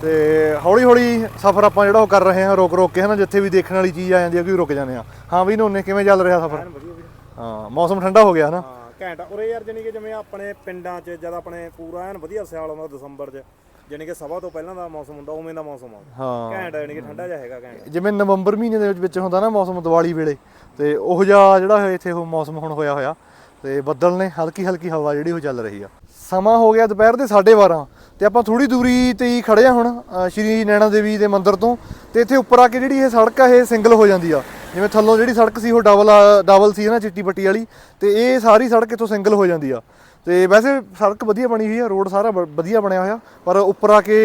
[SPEAKER 1] ਤੇ ਹੌਲੀ ਹੌਲੀ ਸਫ਼ਰ ਆਪਾਂ ਜਿਹੜਾ ਉਹ ਕਰ ਰਹੇ ਹਾਂ ਰੋਕ ਰੋਕ ਕੇ, ਹਨਾ? ਜਿੱਥੇ ਵੀ ਦੇਖਣ ਵਾਲੀ ਚੀਜ਼ ਆ ਜਾਂਦੀ ਹੈ ਕਿ ਰੁਕ ਜਾਂਦੇ ਆ ਹਾਂ ਵੀ ਨੋਨੇ ਕਿਵੇਂ ਚੱਲ ਰਿਹਾ ਸਫ਼ਰ? ਹਾਂ ਮੌਸਮ ਠੰਡਾ ਹੋ ਗਿਆ ਹਨਾ
[SPEAKER 2] ਹਾਂ ਘੈਂਟ ਆ। ਉਰੇ ਯਾਰ ਜਾਨੀ ਕਿ ਜਿਵੇਂ ਆਪਣੇ ਪਿੰਡਾਂ 'ਚ ਜਦ ਆਪਣੇ ਪੂਰਾ ਐਨ ਵਧੀਆ ਸਿਆਲ ਆਉਂਦਾ ਦਸੰਬਰ 'ਚ ਜਾਨੀ ਕਿ ਸਭਾ ਤੋਂ ਪਹਿਲਾਂ ਦਾ ਮੌਸਮ ਹੁੰਦਾ ਉਵੇਂ ਦਾ ਮੌਸਮ ਆ।
[SPEAKER 1] ਹਾਂ।
[SPEAKER 2] ਘੈਂਟ ਜਾਨੀ ਕਿ ਠੰਡਾ ਜਿਹਾ ਹੈਗਾ ਘੈਂਟ।
[SPEAKER 1] ਜਿਵੇਂ ਨਵੰਬਰ ਮਹੀਨੇ ਦੇ ਵਿੱਚ ਵਿੱਚ ਹੁੰਦਾ ਨਾ ਮੌਸਮ ਦੀਵਾਲੀ ਵੇਲੇ ਤੇ ਉਹ ਜਿਹਾ ਜਿਹੜਾ ਇੱਥੇ ਉਹ ਮੌਸਮ ਹੁਣ ਹੋਇਆ ਹੋਇਆ ਤੇ ਬੱਦਲ ਨੇ ਹਲਕੀ ਹਲਕੀ ਹਵਾ ਜਿਹੜੀ ਉਹ ਚੱਲ ਰਹੀ ਆ। ਸਮਾਂ ਹੋ ਗਿਆ ਦੁਪਹਿਰ ਦੇ 12:30 ਤੇ ਆਪਾਂ ਥੋੜੀ ਦੂਰੀ ਤੇ ਹੀ ਖੜੇ ਆ ਹੁਣ ਅ, ਸ਼੍ਰੀ ਨੈਣਾ ਦੇਵੀ ਦੇ ਮੰਦਿਰ ਤੋਂ ਤੇ ਇੱਥੇ ਉੱਪਰ ਆ ਕੇ ਜਿਹੜੀ ਇਹ ਸੜਕ ਆ ਇਹ ਸਿੰਗਲ ਹੋ ਜਾਂਦੀ ਆ। ਜਿਵੇਂ ਥੱਲੋਂ ਜਿਹੜੀ ਸੜਕ ਸੀ, ਉਹ ਡਬਲ ਡਬਲ ਸੀ ਨਾ, ਚਿੱਟੀ ਪੱਟੀ ਵਾਲੀ, ਤੇ ਇਹ ਸਾਰੀ ਸੜਕ ਇੱਥੋਂ ਸਿੰਗਲ ਹੋ ਜਾਂਦੀ ਆ। ਤੇ ਵੈਸੇ ਸੜਕ ਵਧੀਆ ਬਣੀ ਹੋਈ ਆ ਰੋਡ ਸਾਰਾ ਬ- ਵਧੀਆ ਬਣਿਆ ਹੋਇਆ, ਪਰ ਉੱਪਰ ਆ ਕੇ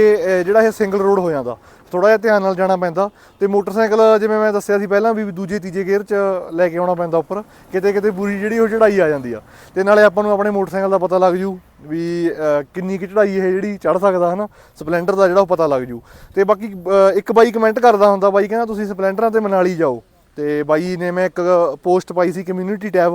[SPEAKER 1] ਜਿਹੜਾ ਇਹ ਸਿੰਗਲ ਰੋਡ ਹੋ ਜਾਂਦਾ ਥੋੜਾ ਜਿਹਾ ਧਿਆਨ ਨਾਲ ਜਾਣਾ ਪੈਂਦਾ, ਤੇ ਮੋਟਰਸਾਈਕਲ ਜਿਵੇਂ ਮੈਂ ਦੱਸਿਆ ਸੀ ਪਹਿਲਾਂ ਵੀ ਦੂਜੇ, ਤੀਜੇ ਗੇਅਰ 'ਚ ਲੈ ਕੇ ਆਉਣਾ ਪੈਂਦਾ ਉੱਪਰ, ਕਿਤੇ ਕਿਤੇ ਬੁਰੀ ਜਿਹੜੀ ਉਹ ਚੜਾਈ ਆ ਜਾਂਦੀ ਆ। ਤੇ ਨਾਲੇ ਆਪਾਂ ਨੂੰ ਆਪਣੇ ਮੋਟਰਸਾਈਕਲ ਦਾ ਪਤਾ ਲੱਗ ਜੂ ਵੀ ਕਿੰਨੀ ਕਿ ਚੜਾਈ ਇਹ ਜਿਹੜੀ ਚੜ ਸਕਦਾ, ਹਨਾ, ਸਪਲੈਂਡਰ ਦਾ ਜਿਹੜਾ ਉਹ ਪਤਾ ਲੱਗ ਜੂ। ਤੇ ਬਾਕੀ ਇੱਕ ਬਾਈ ਕਮੈਂਟ ਕਰਦਾ ਹੁੰਦਾ, ਬਾਈ ਕਹਿੰਦਾ, ਤੁਸੀਂ ਸਪਲੈਂਡਰਾਂ ਤੇ ਮਨਾਲੀ ਜਾਓ। ਤੇ ਬਾਈ ਨੇ ਮੈਂ ਇੱਕ ਪੋਸਟ ਪਾਈ ਸੀ ਕਮਿਊਨਿਟੀ ਟੈਬ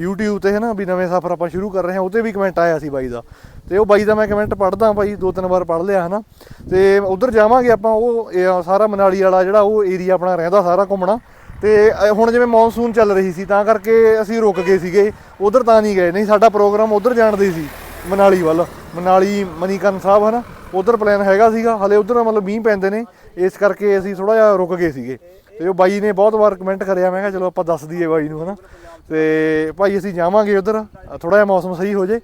[SPEAKER 1] YouTube ਤੇ ਹੈ ਨਾ ਵੀ ਨਵੇਂ ਸਫ਼ਰ ਆਪਾਂ ਸ਼ੁਰੂ ਕਰ ਰਹੇ ਹਾਂ ਉਹਤੇ ਵੀ ਕਮੈਂਟ ਆਇਆ ਸੀ ਬਾਈ ਦਾ। ਤੇ ਉਹ ਬਾਈ ਦਾ ਮੈਂ ਕਮੈਂਟ ਪੜ੍ਹਦਾ ਬਾਈ, ਦੋ ਤਿੰਨ ਵਾਰ ਪੜ੍ਹ ਲਿਆ ਹੈ ਨਾ ਤੇ ਉਧਰ ਜਾਵਾਂਗੇ ਆਪਾਂ, ਉਹ ਸਾਰਾ ਮਨਾਲੀ ਵਾਲਾ ਜਿਹੜਾ ਉਹ ਏਰੀਆ ਆਪਣਾ ਰਹਿੰਦਾ ਸਾਰਾ ਘੁੰਮਣਾ। ਤੇ ਹੁਣ ਜਿਵੇਂ ਮੌਨਸੂਨ ਚੱਲ ਰਹੀ ਸੀ, ਤਾਂ ਕਰਕੇ ਅਸੀਂ ਰੁਕ ਗਏ ਸੀਗੇ। ਉਧਰ ਤਾਂ ਨਹੀਂ ਗਏ, ਨਹੀਂ, ਸਾਡਾ ਪ੍ਰੋਗਰਾਮ ਉਧਰ ਜਾਣ ਦੇ ਸੀ, ਮਨਾਲੀ ਵੱਲ। ਮਨਾਲੀ, ਮਨੀਕਰਨ ਸਾਹਿਬ, ਹਨਾ। ਉਧਰ ਪਲਾਨ ਹੈਗਾ ਸੀਗਾ, ਹਲੇ ਉਧਰ ਮਤਲਬ ਮੀਂਹ ਪੈਂਦੇ ਨੇ, ਇਸ ਕਰਕੇ ਅਸੀਂ ਥੋੜਾ ਜਿਹਾ ਰੁਕ ਗਏ ਸੀਗੇ। ਤੇ ਉਹ ਬਾਈ ਨੇ ਬਹੁਤ ਵਾਰ ਕਮੈਂਟ ਕਰਿਆ, ਮੈਂ ਕਿਹਾ ਚਲੋ ਆਪਾਂ ਦੱਸ ਦਈਏ ਬਾਈ ਨੂੰ ਹਨਾ। ਤੇ ਭਾਈ ਅਸੀਂ ਜਾਵਾਂਗੇ ਉਧਰ ਥੋੜਾ ਜਿਹਾ ਮੌਸਮ ਸਹੀ ਹੋ ਜੇ,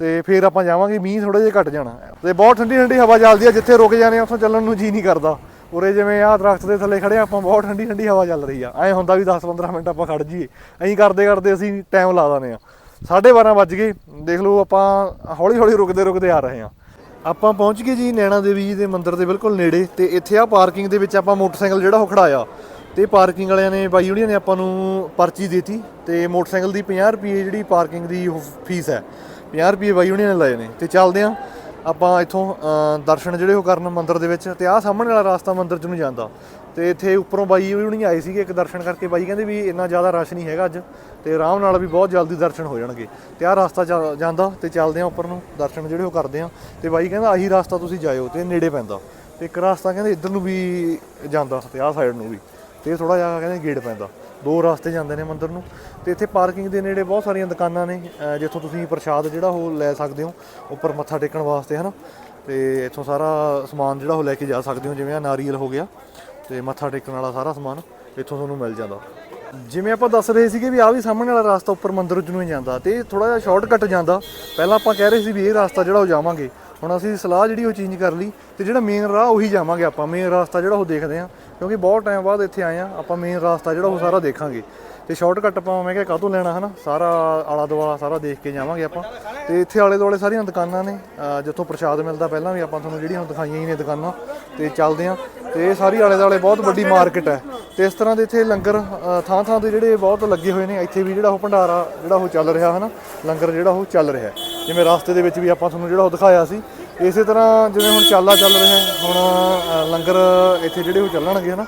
[SPEAKER 1] ਤੇ ਫਿਰ ਆਪਾਂ ਜਾਵਾਂਗੇ, ਮੀਂਹ ਥੋੜਾ ਜਿਹਾ ਘਟ ਜਾਣਾ। ਤੇ ਬਹੁਤ ਠੰਡੀ ਠੰਡੀ ਹਵਾ ਚੱਲਦੀ ਆ, ਜਿੱਥੇ ਰੁਕ ਜਾਣੇ ਆ, ਉੱਥੋਂ ਚੱਲਣ ਨੂੰ ਜੀ ਨਹੀਂ ਕਰਦਾ। ਉਰੇ ਜਿਵੇਂ ਆਹ ਦਰਖਤ ਦੇ ਥੱਲੇ ਖੜੇ ਆਪਾਂ ਬਹੁਤ ਠੰਡੀ ਠੰਡੀ ਹਵਾ ਚੱਲ ਰਹੀ ਆ। ਐਂ ਹੁੰਦਾ ਵੀ 10-15 ਮਿੰਟ ਆਪਾਂ ਖੜ ਜਾਈਏ। ਐਂ ਕਰਦੇ ਕਰਦੇ ਅਸੀਂ ਟਾਈਮ ਲਾ ਦਿੰਦੇ ਆ। 12:30 ਵੱਜ ਗਏ। ਦੇਖ ਲਓ, ਆਪਾਂ ਹੌਲੀ ਹੌਲੀ ਰੁਕਦੇ ਰੁਕਦੇ ਆ ਰਹੇ ਆ। ਆਪਾਂ ਪਹੁੰਚ ਗਏ ਜੀ ਨੈਣਾ ਦੇਵੀ ਜੀ ਦੇ ਮੰਦਿਰ ਦੇ ਬਿਲਕੁਲ ਨੇੜੇ, ਤੇ ਇੱਥੇ ਆ ਪਾਰਕਿੰਗ ਦੇ ਵਿੱਚ ਆਪਾਂ ਮੋਟਰਸਾਈਕਲ ਜਿਹੜਾ ਉਹ ਖੜਾਇਆ ਤੇ ਪਾਰਕਿੰਗ ਵਾਲਿਆਂ ਨੇ ਬਾਈ ਹੁਣੀਆਂ ਨੇ ਆਪਾਂ ਨੂੰ ਪਰਚੀ ਦਿੱਤੀ ਤੇ ਮੋਟਰਸਾਈਕਲ ਦੀ 50 ਰੁਪਏ ਜਿਹੜੀ ਪਾਰਕਿੰਗ ਦੀ ਫੀਸ ਹੈ 50 ਰੁਪਏ ਬਾਈ ਹੁਣੀਆਂ ਨੇ ਲਏ ਨੇ। ਤੇ ਚੱਲਦੇ ਆ ਆਪਾਂ ਇੱਥੋਂ ਦਰਸ਼ਨ ਜਿਹੜੇ ਉਹ ਕਰਨ ਮੰਦਿਰ ਦੇ ਵਿੱਚ ਤੇ ਆਹ ਸਾਹਮਣੇ ਵਾਲਾ ਰਾਸਤਾ ਮੰਦਿਰ ਚ ਨੂੰ ਜਾਂਦਾ। ਤੇ ਇੱਥੇ ਉੱਪਰੋਂ ਬਾਈ ਹੁਣੀ ਆਏ ਸੀਗੇ ਇੱਕ ਦਰਸ਼ਨ ਕਰਕੇ, ਬਾਈ ਕਹਿੰਦੇ ਵੀ ਇੰਨਾ ਜ਼ਿਆਦਾ ਰਸ਼ ਨਹੀਂ ਹੈਗਾ ਅੱਜ ਤੇ ਆਰਾਮ ਨਾਲ ਵੀ ਬਹੁਤ ਜਲਦੀ ਦਰਸ਼ਨ ਹੋ ਜਾਣਗੇ। ਤੇ ਆਹ ਰਾਸਤਾ ਜਾ- ਜਾਂਦਾ ਤੇ ਚੱਲਦੇ ਆ ਉੱਪਰ ਨੂੰ, ਦਰਸ਼ਨ ਜਿਹੜੇ ਉਹ ਕਰਦੇ ਆ ਤੇ ਬਾਈ ਕਹਿੰਦਾ ਆਹੀ ਰਾਸਤਾ ਤੁਸੀਂ ਜਾਇਓ ਤੇ ਨੇੜੇ ਪੈਂਦਾ। ਤੇ ਇੱਕ ਰਾਸਤਾ ਕਹਿੰਦੇ ਇੱਧਰ ਨੂੰ ਵੀ ਜਾਂਦਾ ਤੇ ਆਹ ਸਾਈਡ ਨੂੰ ਵੀ। ਤੇ ਥੋੜਾ ਜਿਹਾ ਕਹਿੰਦੇ ਗੇੜ ਪੈਂਦਾ। ਦੋ ਰਸਤੇ ਜਾਂਦੇ ਨੇ ਮੰਦਿਰ ਨੂੰ। ਤੇ ਇੱਥੇ ਪਾਰਕਿੰਗ ਦੇ ਨੇੜੇ ਬਹੁਤ ਸਾਰੀਆਂ ਦੁਕਾਨਾਂ ਨੇ ਜਿੱਥੋਂ ਤੁਸੀਂ ਪ੍ਰਸ਼ਾਦ ਜਿਹੜਾ ਉਹ ਲੈ ਸਕਦੇ ਹੋ, ਉੱਪਰ ਮੱਥਾ ਟੇਕਣ ਵਾਸਤੇ, ਹਨਾ? ਤੇ ਇੱਥੋਂ ਸਾਰਾ ਸਮਾਨ ਜਿਹੜਾ ਉਹ ਲੈ ਕੇ ਜਾ ਸਕਦੇ ਹੋ, ਜਿਵੇਂ ਆ ਨਾਰੀਅਲ ਹੋ ਗਿਆ, ਤੇ ਮੱਥਾ ਟੇਕਣ ਵਾਲਾ ਸਾਰਾ ਸਮਾਨ ਇੱਥੋਂ ਤੁਹਾਨੂੰ ਮਿਲ ਜਾਂਦਾ। ਜਿਵੇਂ ਆਪਾਂ ਦੱਸ ਰਹੇ ਸੀਗੇ ਵੀ ਆ ਵੀ ਸਾਹਮਣੇ ਵਾਲਾ ਰਸਤਾ ਉੱਪਰ ਮੰਦਿਰ ਨੂੰ ਹੀ ਜਾਂਦਾ, ਤੇ ਇਹ ਥੋੜਾ ਜਿਹਾ ਸ਼ਾਰਟਕਟ ਜਾਂਦਾ। ਪਹਿਲਾਂ ਆਪਾਂ ਕਹਿ ਰਹੇ ਸੀ ਵੀ ਇਹ ਰਸਤਾ ਜਿਹੜਾ ਉਹ ਜਾਵਾਂਗੇ। ਹੁਣ ਅਸੀਂ ਸਲਾਹ ਜਿਹੜੀ ਉਹ ਚੇਂਜ ਕਰ ਲਈ ਤੇ ਜਿਹੜਾ ਮੇਨ ਰਾਹ ਉਹੀ ਜਾਵਾਂਗੇ ਆਪਾਂ ਮੇਨ ਰਸਤਾ ਜਿਹੜਾ ਉਹ ਦੇਖਦੇ ਆ ਕਿਉਂਕਿ ਬਹੁਤ ਟਾਈਮ ਬਾਅਦ ਇੱਥੇ ਆਏ ਆ ਆਪਾਂ ਮੇਨ ਰਸਤਾ ਜਿਹੜਾ ਉਹ ਸਾਰਾ ਦੇਖਾਂਗੇ। ਤੇ ਸ਼ਾਰਟਕਟ ਆਪਾਂ ਮੈਂ ਕਿਹਾ ਕਾਹਤੋਂ ਲੈਣਾ ਹਨਾ? ਸਾਰਾ ਆਲਾ ਦੁਆਲਾ ਸਾਰਾ ਦੇਖ ਕੇ ਜਾਵਾਂਗੇ ਆਪਾਂ। ਤੇ ਇੱਥੇ ਆਲੇ ਦੁਆਲੇ ਸਾਰੀਆਂ ਦੁਕਾਨਾਂ ਨੇ। ਜਿੱਥੋਂ ਪ੍ਰਸ਼ਾਦ ਮਿਲਦਾ, ਪਹਿਲਾਂ ਵੀ ਆਪਾਂ ਤੁਹਾਨੂੰ ਜਿਹੜੀਆਂ ਹੁਣ ਦਿਖਾਈਆਂ ਹੀ ਨੇ ਦੁਕਾਨਾਂ। ਤੇ ਚੱਲਦੇ ਆ ਤੇ ਇਹ ਸਾਰੀ ਆਲੇ ਦੁਆਲੇ ਬਹੁਤ ਵੱਡੀ ਮਾਰਕੀਟ ਹੈ। ਤੇ ਇਸ ਤਰ੍ਹਾਂ ਦੇ ਇੱਥੇ ਲੰਗਰ ਥਾਂ ਥਾਂ ਤੇ ਜਿਹੜੇ ਬਹੁਤ ਲੱਗੇ ਹੋਏ ਨੇ, ਇੱਥੇ ਵੀ ਜਿਹੜਾ ਉਹ ਭੰਡਾਰਾ, ਜਿਹੜਾ ਉਹ ਚੱਲ ਰਿਹਾ ਹਨਾ, ਲੰਗਰ ਜਿਹੜਾ ਉਹ ਚੱਲ ਰਿਹਾ ਜਿਵੇਂ ਰਾਸਤੇ ਦੇ ਵਿੱਚ ਵੀ ਆਪਾਂ ਤੁਹਾਨੂੰ ਜਿਹੜਾ ਉਹ ਦਿਖਾਇਆ ਸੀ, ਇਸੇ ਤਰ੍ਹਾਂ ਜਿਵੇਂ ਹੁਣ ਚਾਲਾ ਚੱਲ ਰਿਹਾ ਹੁਣ ਲੰਗਰ ਇੱਥੇ ਜਿਹੜੇ ਉਹ ਚੱਲਣਗੇ ਹਨਾ,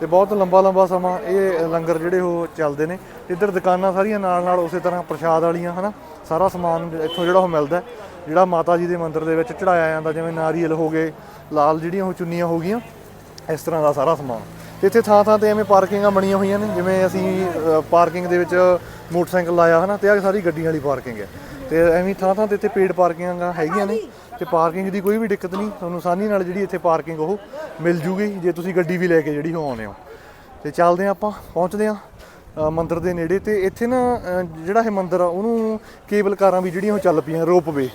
[SPEAKER 1] ਤੇ ਬਹੁਤ ਲੰਬਾ ਲੰਬਾ ਸਮਾਂ ਇਹ ਲੰਗਰ ਜਿਹੜੇ ਉਹ ਚੱਲਦੇ ਨੇ। ਇੱਧਰ ਦੁਕਾਨਾਂ ਸਾਰੀਆਂ ਨਾਲ ਨਾਲ ਉਸੇ ਤਰ੍ਹਾਂ ਪ੍ਰਸ਼ਾਦ ਵਾਲੀਆਂ ਹਨਾ, ਸਾਰਾ ਸਮਾਨ ਇੱਥੋਂ ਜਿਹੜਾ ਉਹ ਮਿਲਦਾ ਜਿਹੜਾ ਮਾਤਾ ਜੀ ਦੇ ਮੰਦਿਰ ਦੇ ਵਿੱਚ ਚੜਾਇਆ ਜਾਂਦਾ, ਜਿਵੇਂ ਨਾਰੀਅਲ ਹੋ ਗਏ, ਲਾਲ ਜਿਹੜੀਆਂ ਉਹ ਚੁੰਨੀਆਂ ਹੋ ਗਈਆਂ ਇਸ ਤਰ੍ਹਾਂ ਦਾ ਸਾਰਾ ਸਮਾਨ। ਤੇ ਇੱਥੇ ਥਾਂ ਥਾਂ ਤੇ ਐਵੇਂ ਪਾਰਕਿੰਗਾਂ ਬਣੀਆਂ ਹੋਈਆਂ ਨੇ ਜਿਵੇਂ ਅਸੀਂ ਪਾਰਕਿੰਗ ਦੇ ਵਿੱਚ ਮੋਟਰਸਾਈਕਲ ਲਾਇਆ ਹਨਾ ਤੇ ਆ ਸਾਰੀ ਗੱਡੀ ਵਾਲੀ ਪਾਰਕਿੰਗ ਹੈ। ਤੇ ਐਵੇਂ ਥਾਂ ਥਾਂ ਤੇ ਇੱਥੇ ਪੇਡ ਪਾਰਕਿੰਗਾਂ ਹੈਗੀਆਂ ਨੇ ਤੇ ਪਾਰਕਿੰਗ ਦੀ ਕੋਈ ਵੀ ਦਿੱਕਤ ਨਹੀਂ ਤੁਹਾਨੂੰ ਆਸਾਨੀ ਨਾਲ ਜਿਹੜੀ ਇੱਥੇ ਪਾਰਕਿੰਗ ਉਹ ਮਿਲ ਜੂਗੀ ਜੇ ਤੁਸੀਂ ਗੱਡੀ ਵੀ ਲੈ ਕੇ ਜਿਹੜੀ ਉਹ ਆਉਂਦੇ ਹੋ। ਤੇ ਚੱਲਦੇ ਹਾਂ ਆਪਾਂ ਪਹੁੰਚਦੇ ਹਾਂ ਅ, ਮੰਦਿਰ ਦੇ ਨੇੜੇ ਤੇ ਇੱਥੇ ਨਾ ਜਿਹੜਾ ਇਹ ਮੰਦਿਰ ਆ ਉਹਨੂੰ ਕੇਬਲ ਕਾਰਾਂ ਵੀ ਜਿਹੜੀਆਂ ਉਹ ਚੱਲ ਪਈਆਂ ਰੋਪਵੇ।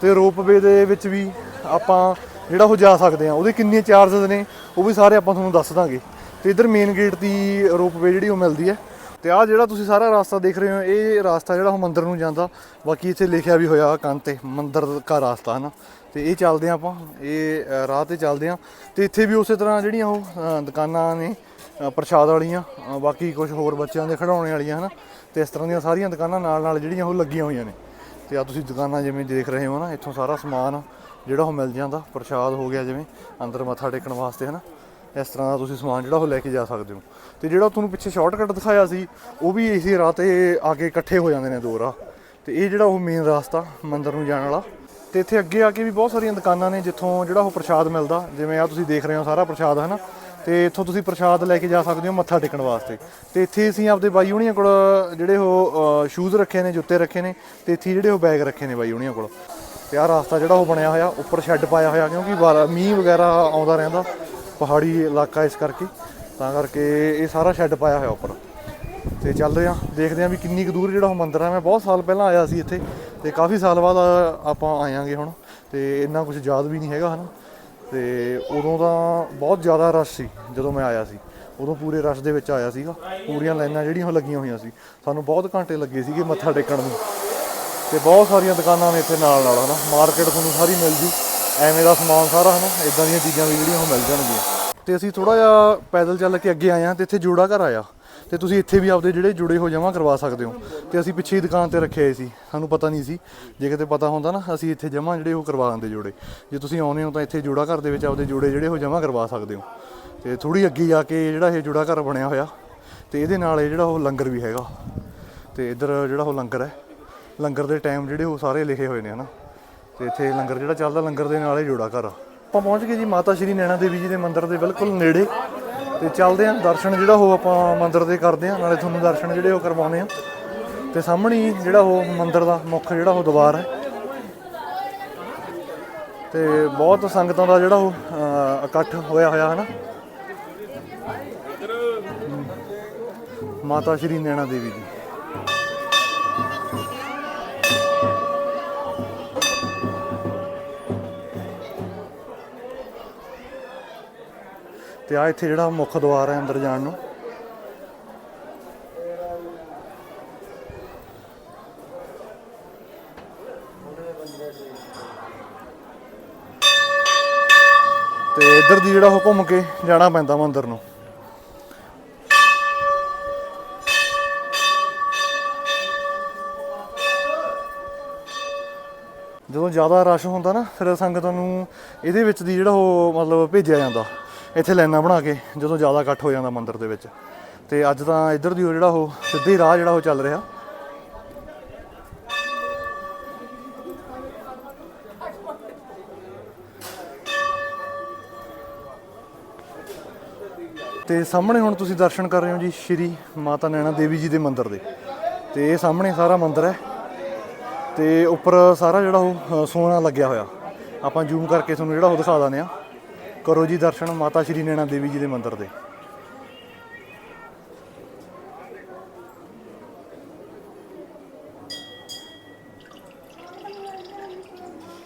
[SPEAKER 1] ਤੇ ਰੋਪਵੇ ਦੇ ਵਿੱਚ ਵੀ ਆਪਾਂ ਜਿਹੜਾ ਉਹ ਜਾ ਸਕਦੇ ਆ, ਉਹਦੇ ਕਿੰਨੇ ਚਾਰजेस ਨੇ, ਉਹ ਵੀ ਸਾਰੇ ਆਪਾਂ ਤੁਹਾਨੂੰ ਦੱਸ ਦਾਂਗੇ। ਤੇ ਇਧਰ ਮੇਨ ਗੇਟ ਦੀ ਰੋਪਵੇ ਜਿਹੜੀ ਉਹ ਮਿਲਦੀ ਹੈ। ਤੇ ਆਹ ਜਿਹੜਾ ਤੁਸੀਂ ਸਾਰਾ ਰਾਸਤਾ ਦੇਖ ਰਹੇ ਹੋ, ਇਹ ਰਾਸਤਾ ਜਿਹੜਾ ਉਹ ਮੰਦਿਰ ਨੂੰ ਜਾਂਦਾ। ਬਾਕੀ ਇੱਥੇ ਲਿਖਿਆ ਵੀ ਹੋਇਆ ਕੰਨ ਤੇ, ਮੰਦਿਰ ਦਾ ਰਾਸਤਾ, ਹਨਾ। ਤੇ ਇਹ ਚੱਲਦੇ ਆ ਆਪਾਂ, ਇਹ ਰਾਹ ਤੇ ਚੱਲਦੇ ਆ ਤੇ ਇੱਥੇ ਵੀ ਉਸੇ ਤਰ੍ਹਾਂ ਜਿਹੜੀਆਂ ਉਹ ਦੁਕਾਨਾਂ ਨੇ ਪ੍ਰਸ਼ਾਦ ਵਾਲੀਆਂ ਬਾਕੀ ਕੁਝ ਹੋਰ ਬੱਚਿਆਂ ਦੇ ਖਿਡੌਣੇ ਵਾਲੀਆਂ, ਹਨਾ। ਤੇ ਇਸ ਤਰ੍ਹਾਂ ਦੀਆਂ ਸਾਰੀਆਂ ਦੁਕਾਨਾਂ ਨਾਲ ਨਾਲ ਜਿਹੜੀਆਂ ਉਹ ਲੱਗੀਆਂ ਹੋਈਆਂ ਨੇ। ਤੇ ਆ ਤੁਸੀਂ ਦੁਕਾਨਾਂ ਜਿਵੇਂ ਦੇਖ ਰਹੇ ਹੋ ਨਾ, ਇੱਥੋਂ ਸਾਰਾ ਸਮਾਨ ਜਿਹੜਾ ਉਹ ਮਿਲ ਜਾਂਦਾ, ਪ੍ਰਸ਼ਾਦ ਹੋ ਗਿਆ ਜਿਵੇਂ, ਅੰਦਰ ਮੱਥਾ ਟੇਕਣ ਵਾਸਤੇ, ਹਨਾ? ਇਸ ਤਰ੍ਹਾਂ ਦਾ ਤੁਸੀਂ ਸਮਾਨ ਜਿਹੜਾ ਉਹ ਲੈ ਕੇ ਜਾ ਸਕਦੇ ਹੋ। ਤੇ ਜਿਹੜਾ ਤੁਹਾਨੂੰ ਪਿੱਛੇ ਸ਼ਾਰਟਕਟ ਦਿਖਾਇਆ ਸੀ, ਉਹ ਵੀ ਇਸੇ ਰਾਹ ਤੇ ਆ ਕੇ ਇਕੱਠੇ ਹੋ ਜਾਂਦੇ ਨੇ ਦੋ ਰਾਹ। ਤੇ ਇਹ ਜਿਹੜਾ ਉਹ ਮੇਨ ਰਸਤਾ, ਮੰਦਰ ਨੂੰ ਜਾਣ ਵਾਲਾ। ਤੇ ਇੱਥੇ ਅੱਗੇ ਆ ਕੇ ਵੀ ਬਹੁਤ ਸਾਰੀਆਂ ਦੁਕਾਨਾਂ ਨੇ ਜਿੱਥੋਂ ਜਿਹੜਾ ਉਹ ਪ੍ਰਸ਼ਾਦ ਮਿਲਦਾ। ਜਿਵੇਂ ਆ ਤੁਸੀਂ ਦੇਖ ਰਹੇ ਹੋ ਸਾਰਾ ਪ੍ਰਸ਼ਾਦ ਹੈ ਨਾ ਤੇ ਇੱਥੋਂ ਤੁਸੀਂ ਪ੍ਰਸ਼ਾਦ ਲੈ ਕੇ ਜਾ ਸਕਦੇ ਹੋ ਮੱਥਾ ਟੇਕਣ ਵਾਸਤੇ। ਤੇ ਇੱਥੇ ਅਸੀਂ ਆਪਦੇ ਬਾਈ ਹੁਣੀਆਂ ਕੋਲ ਜਿਹੜੇ ਉਹ ਸ਼ੂਜ਼ ਰੱਖੇ ਨੇ, ਜੁੱਤੇ ਰੱਖੇ ਨੇ, ਤੇ ਇੱਥੇ ਜਿਹੜੇ ਉਹ ਬੈਗ ਰੱਖੇ ਨੇ ਬਾਈ ਹੁਣੀਆਂ ਕੋਲ। ਤੇ ਆਹ ਰਾਸਤਾ ਜਿਹੜਾ ਉਹ ਬਣਿਆ ਹੋਇਆ, ਉੱਪਰ ਸ਼ੈੱਡ ਪਾਇਆ ਹੋਇਆ, ਕਿਉਂਕਿ ਬਾਰ- ਮੀਂਹ ਵਗੈਰਾ ਆਉਂਦਾ ਰਹਿੰਦਾ, ਪਹਾੜੀ ਇਲਾਕਾ ਇਸ ਕਰਕੇ। ਤਾਂ ਕਰਕੇ ਇਹ ਸਾਰਾ ਸ਼ੈੱਡ ਪਾਇਆ ਹੋਇਆ ਉੱਪਰ। ਤੇ ਚੱਲਦੇ ਆ ਦੇਖਦੇ ਆ ਵੀ ਕਿੰਨੀ ਕੁ ਦੂਰ ਜਿਹੜਾ ਉਹ ਮੰਦਿਰ ਆ। ਮੈਂ ਬਹੁਤ ਸਾਲ ਪਹਿਲਾਂ ਆਇਆ ਸੀ ਇੱਥੇ, ਤੇ ਕਾਫੀ ਸਾਲ ਬਾਅਦ ਆਪਾਂ ਆਇਆਂਗੇ ਹੁਣ। ਤੇ ਇੰਨਾ ਕੁਝ ਯਾਦ ਵੀ ਨਹੀਂ ਹੈਗਾ ਹਨਾ। ਤੇ ਉਦੋਂ ਤਾਂ ਬਹੁਤ ਜ਼ਿਆਦਾ ਰਸ਼ ਸੀ, ਜਦੋਂ ਮੈਂ ਆਇਆ ਸੀ। ਉਦੋਂ ਪੂਰੇ ਰਸ਼ ਦੇ ਵਿੱਚ ਆਇਆ ਸੀਗਾ। ਪੂਰੀਆਂ ਲਾਈਨਾਂ ਜਿਹੜੀਆਂ ਉਹ ਲੱਗੀਆਂ ਹੋਈਆਂ ਸੀ। ਸਾਨੂੰ ਬਹੁਤ ਘੰਟੇ ਲੱਗੇ ਸੀਗੇ ਮੱਥਾ ਟੇਕਣ ਨੂੰ। ਤੇ ਬਹੁਤ ਸਾਰੀਆਂ ਦੁਕਾਨਾਂ ਨੇ ਇੱਥੇ ਨਾਲ ਨਾਲ, ਹਨਾ? ਮਾਰਕੀਟ ਤੁਹਾਨੂੰ ਸਾਰੀ ਮਿਲ ਜੂ। ਐਵੇਂ ਦਾ ਸਮਾਨ ਸਾਰਾ, ਹਨਾ? ਇਦਾਂ ਦੀਆਂ ਚੀਜ਼ਾਂ ਵੀ ਜਿਹੜੀਆਂ ਉਹ ਮਿਲ ਜਾਣਗੀਆਂ। ਤੇ ਅਸੀਂ ਥੋੜਾ ਜਿਹਾ ਪੈਦਲ ਚੱਲ ਕੇ ਅੱਗੇ ਆਏ ਆ ਤੇ ਇੱਥੇ ਜੋੜਾ ਘਰ ਆਇਆ। ਤੇ ਤੁਸੀਂ ਇੱਥੇ ਵੀ ਆਪਦੇ ਜਿਹੜੇ ਜੁੜੇ ਹੋ ਜਮ੍ਹਾਂ ਕਰਵਾ ਸਕਦੇ ਹੋ। ਤੇ ਅਸੀਂ ਪਿੱਛੇ ਹੀ ਦੁਕਾਨ ਤੇ ਰੱਖੇ ਹੋਏ ਸੀ। ਸਾਨੂੰ ਪਤਾ ਨਹੀਂ ਸੀ। ਜੇ ਕਿਤੇ ਪਤਾ ਹੁੰਦਾ ਨਾ, ਅਸੀਂ ਇੱਥੇ ਜਮ੍ਹਾਂ ਜਿਹੜੇ ਉਹ ਕਰਵਾ ਦਿੰਦੇ ਜੋੜੇ। ਜੇ ਤੁਸੀਂ ਆਉਨੇ ਹੋ ਤਾਂ ਇੱਥੇ ਜੋੜਾ ਘਰ ਦੇ ਵਿੱਚ ਆਪਦੇ ਜੋੜੇ ਜਿਹੜੇ ਉਹ ਜਮ੍ਹਾਂ ਕਰਵਾ ਸਕਦੇ ਹੋ। ਤੇ ਥੋੜੀ ਅੱਗੇ ਜਾ ਕੇ ਜਿਹੜਾ ਇਹ ਜੋੜਾ ਘਰ ਬਣਿਆ ਹੋਇਆ, ਤੇ ਇਹਦੇ ਨਾਲ ਇਹ ਜਿਹੜਾ ਉਹ ਲੰਗਰ ਵੀ ਹੈਗਾ। ਤੇ ਇੱਧਰ ਜਿਹੜਾ ਉਹ ਲੰਗਰ ਹੈ ਲੰਗਰ ਦੇ ਟਾਈਮ ਜਿਹੜੇ ਉਹ ਸਾਰੇ ਲਿਖੇ ਹੋਏ ਨੇ, ਹਨਾ? ਤੇ ਇੱਥੇ ਲੰਗਰ ਜਿਹੜਾ ਚੱਲਦਾ, ਲੰਗਰ ਦੇ ਨਾਲ ਹੀ ਜੁੜਾ ਘਰ ਆਪਾਂ ਪਹੁੰਚ ਗਏ ਜੀ ਮਾਤਾ ਸ਼੍ਰੀ ਨੈਣਾ ਦੇਵੀ ਜੀ ਦੇ ਮੰਦਿਰ ਦੇ ਬਿਲਕੁਲ ਨੇੜੇ। ਤੇ ਚੱਲਦੇ ਆਂ, ਦਰਸ਼ਨ ਜਿਹੜਾ ਉਹ ਆਪਾਂ ਮੰਦਿਰ ਦੇ ਕਰਦੇ ਆਂ, ਨਾਲੇ ਤੁਹਾਨੂੰ ਦਰਸ਼ਨ ਜਿਹੜੇ ਉਹ ਕਰਵਾਉਣੇ ਆ। ਤੇ ਸਾਹਮਣੇ ਜਿਹੜਾ ਉਹ ਮੰਦਿਰ ਦਾ ਮੁੱਖ ਜਿਹੜਾ ਉਹ ਦੀਵਾਰ ਹੈ। ਤੇ ਬਹੁਤ ਸੰਗਤਾਂ ਦਾ ਜਿਹੜਾ ਉਹ ਇਕੱਠ ਹੋਇਆ ਹੋਇਆ ਹੈ। ਨਾ ਮਾਤਾ ਸ਼੍ਰੀ ਨੈਣਾ ਦੇਵੀ ਜੀ। ਤੇ ਆ ਇੱਥੇ ਜਿਹੜਾ ਮੁੱਖ ਦੁਆਰ ਹੈ ਅੰਦਰ ਜਾਣ ਨੂੰ। ਤੇ ਇੱਧਰ ਦੀ ਜਿਹੜਾ ਉਹ ਘੁੰਮ ਕੇ ਜਾਣਾ ਪੈਂਦਾ ਮੰਦਰ ਨੂੰ। ਜਦੋਂ ਜ਼ਿਆਦਾ ਰਸ਼ ਹੁੰਦਾ ਨਾ, ਫਿਰ ਸੰਗਤਾਂ ਨੂੰ ਇਹਦੇ ਵਿੱਚ ਦੀ ਜਿਹੜਾ ਉਹ ਮਤਲਬ ਭੇਜਿਆ ਜਾਂਦਾ। ਇੱਥੇ ਲਾਈਨਾਂ ਬਣਾ ਕੇ ਜਦੋਂ ਜ਼ਿਆਦਾ ਇਕੱਠ ਹੋ ਜਾਂਦਾ ਮੰਦਿਰ ਦੇ ਵਿੱਚ। ਤੇ ਅੱਜ ਤਾਂ ਇੱਧਰ ਦੀ ਉਹ ਜਿਹੜਾ ਉਹ ਸਿੱਧੇ ਰਾਹ ਜਿਹੜਾ ਉਹ ਚੱਲ ਰਿਹਾ। ਤੇ ਸਾਹਮਣੇ ਹੁਣ ਤੁਸੀਂ ਦਰਸ਼ਨ ਕਰ ਰਹੇ ਹੋ ਜੀ ਸ਼੍ਰੀ ਮਾਤਾ ਨੈਣਾ ਦੇਵੀ ਜੀ ਦੇ ਮੰਦਿਰ ਦੇ। ਤੇ ਇਹ ਸਾਹਮਣੇ ਸਾਰਾ ਮੰਦਿਰ ਹੈ। ਤੇ ਉੱਪਰ ਸਾਰਾ ਜਿਹੜਾ ਉਹ ਅ, ਸੋਨਾ ਲੱਗਿਆ ਹੋਇਆ। ਆਪਾਂ ਜ਼ੂਮ ਕਰਕੇ ਤੁਹਾਨੂੰ ਜਿਹੜਾ ਉਹ ਦਿਖਾ ਦਿੰਦੇ ਆ ਕਰੋ ਜੀ ਦਰਸ਼ਨ ਮਾਤਾ ਸ਼੍ਰੀ ਨੈਣਾ ਦੇਵੀ ਜੀ ਦੇ ਮੰਦਿਰ ਦੇ।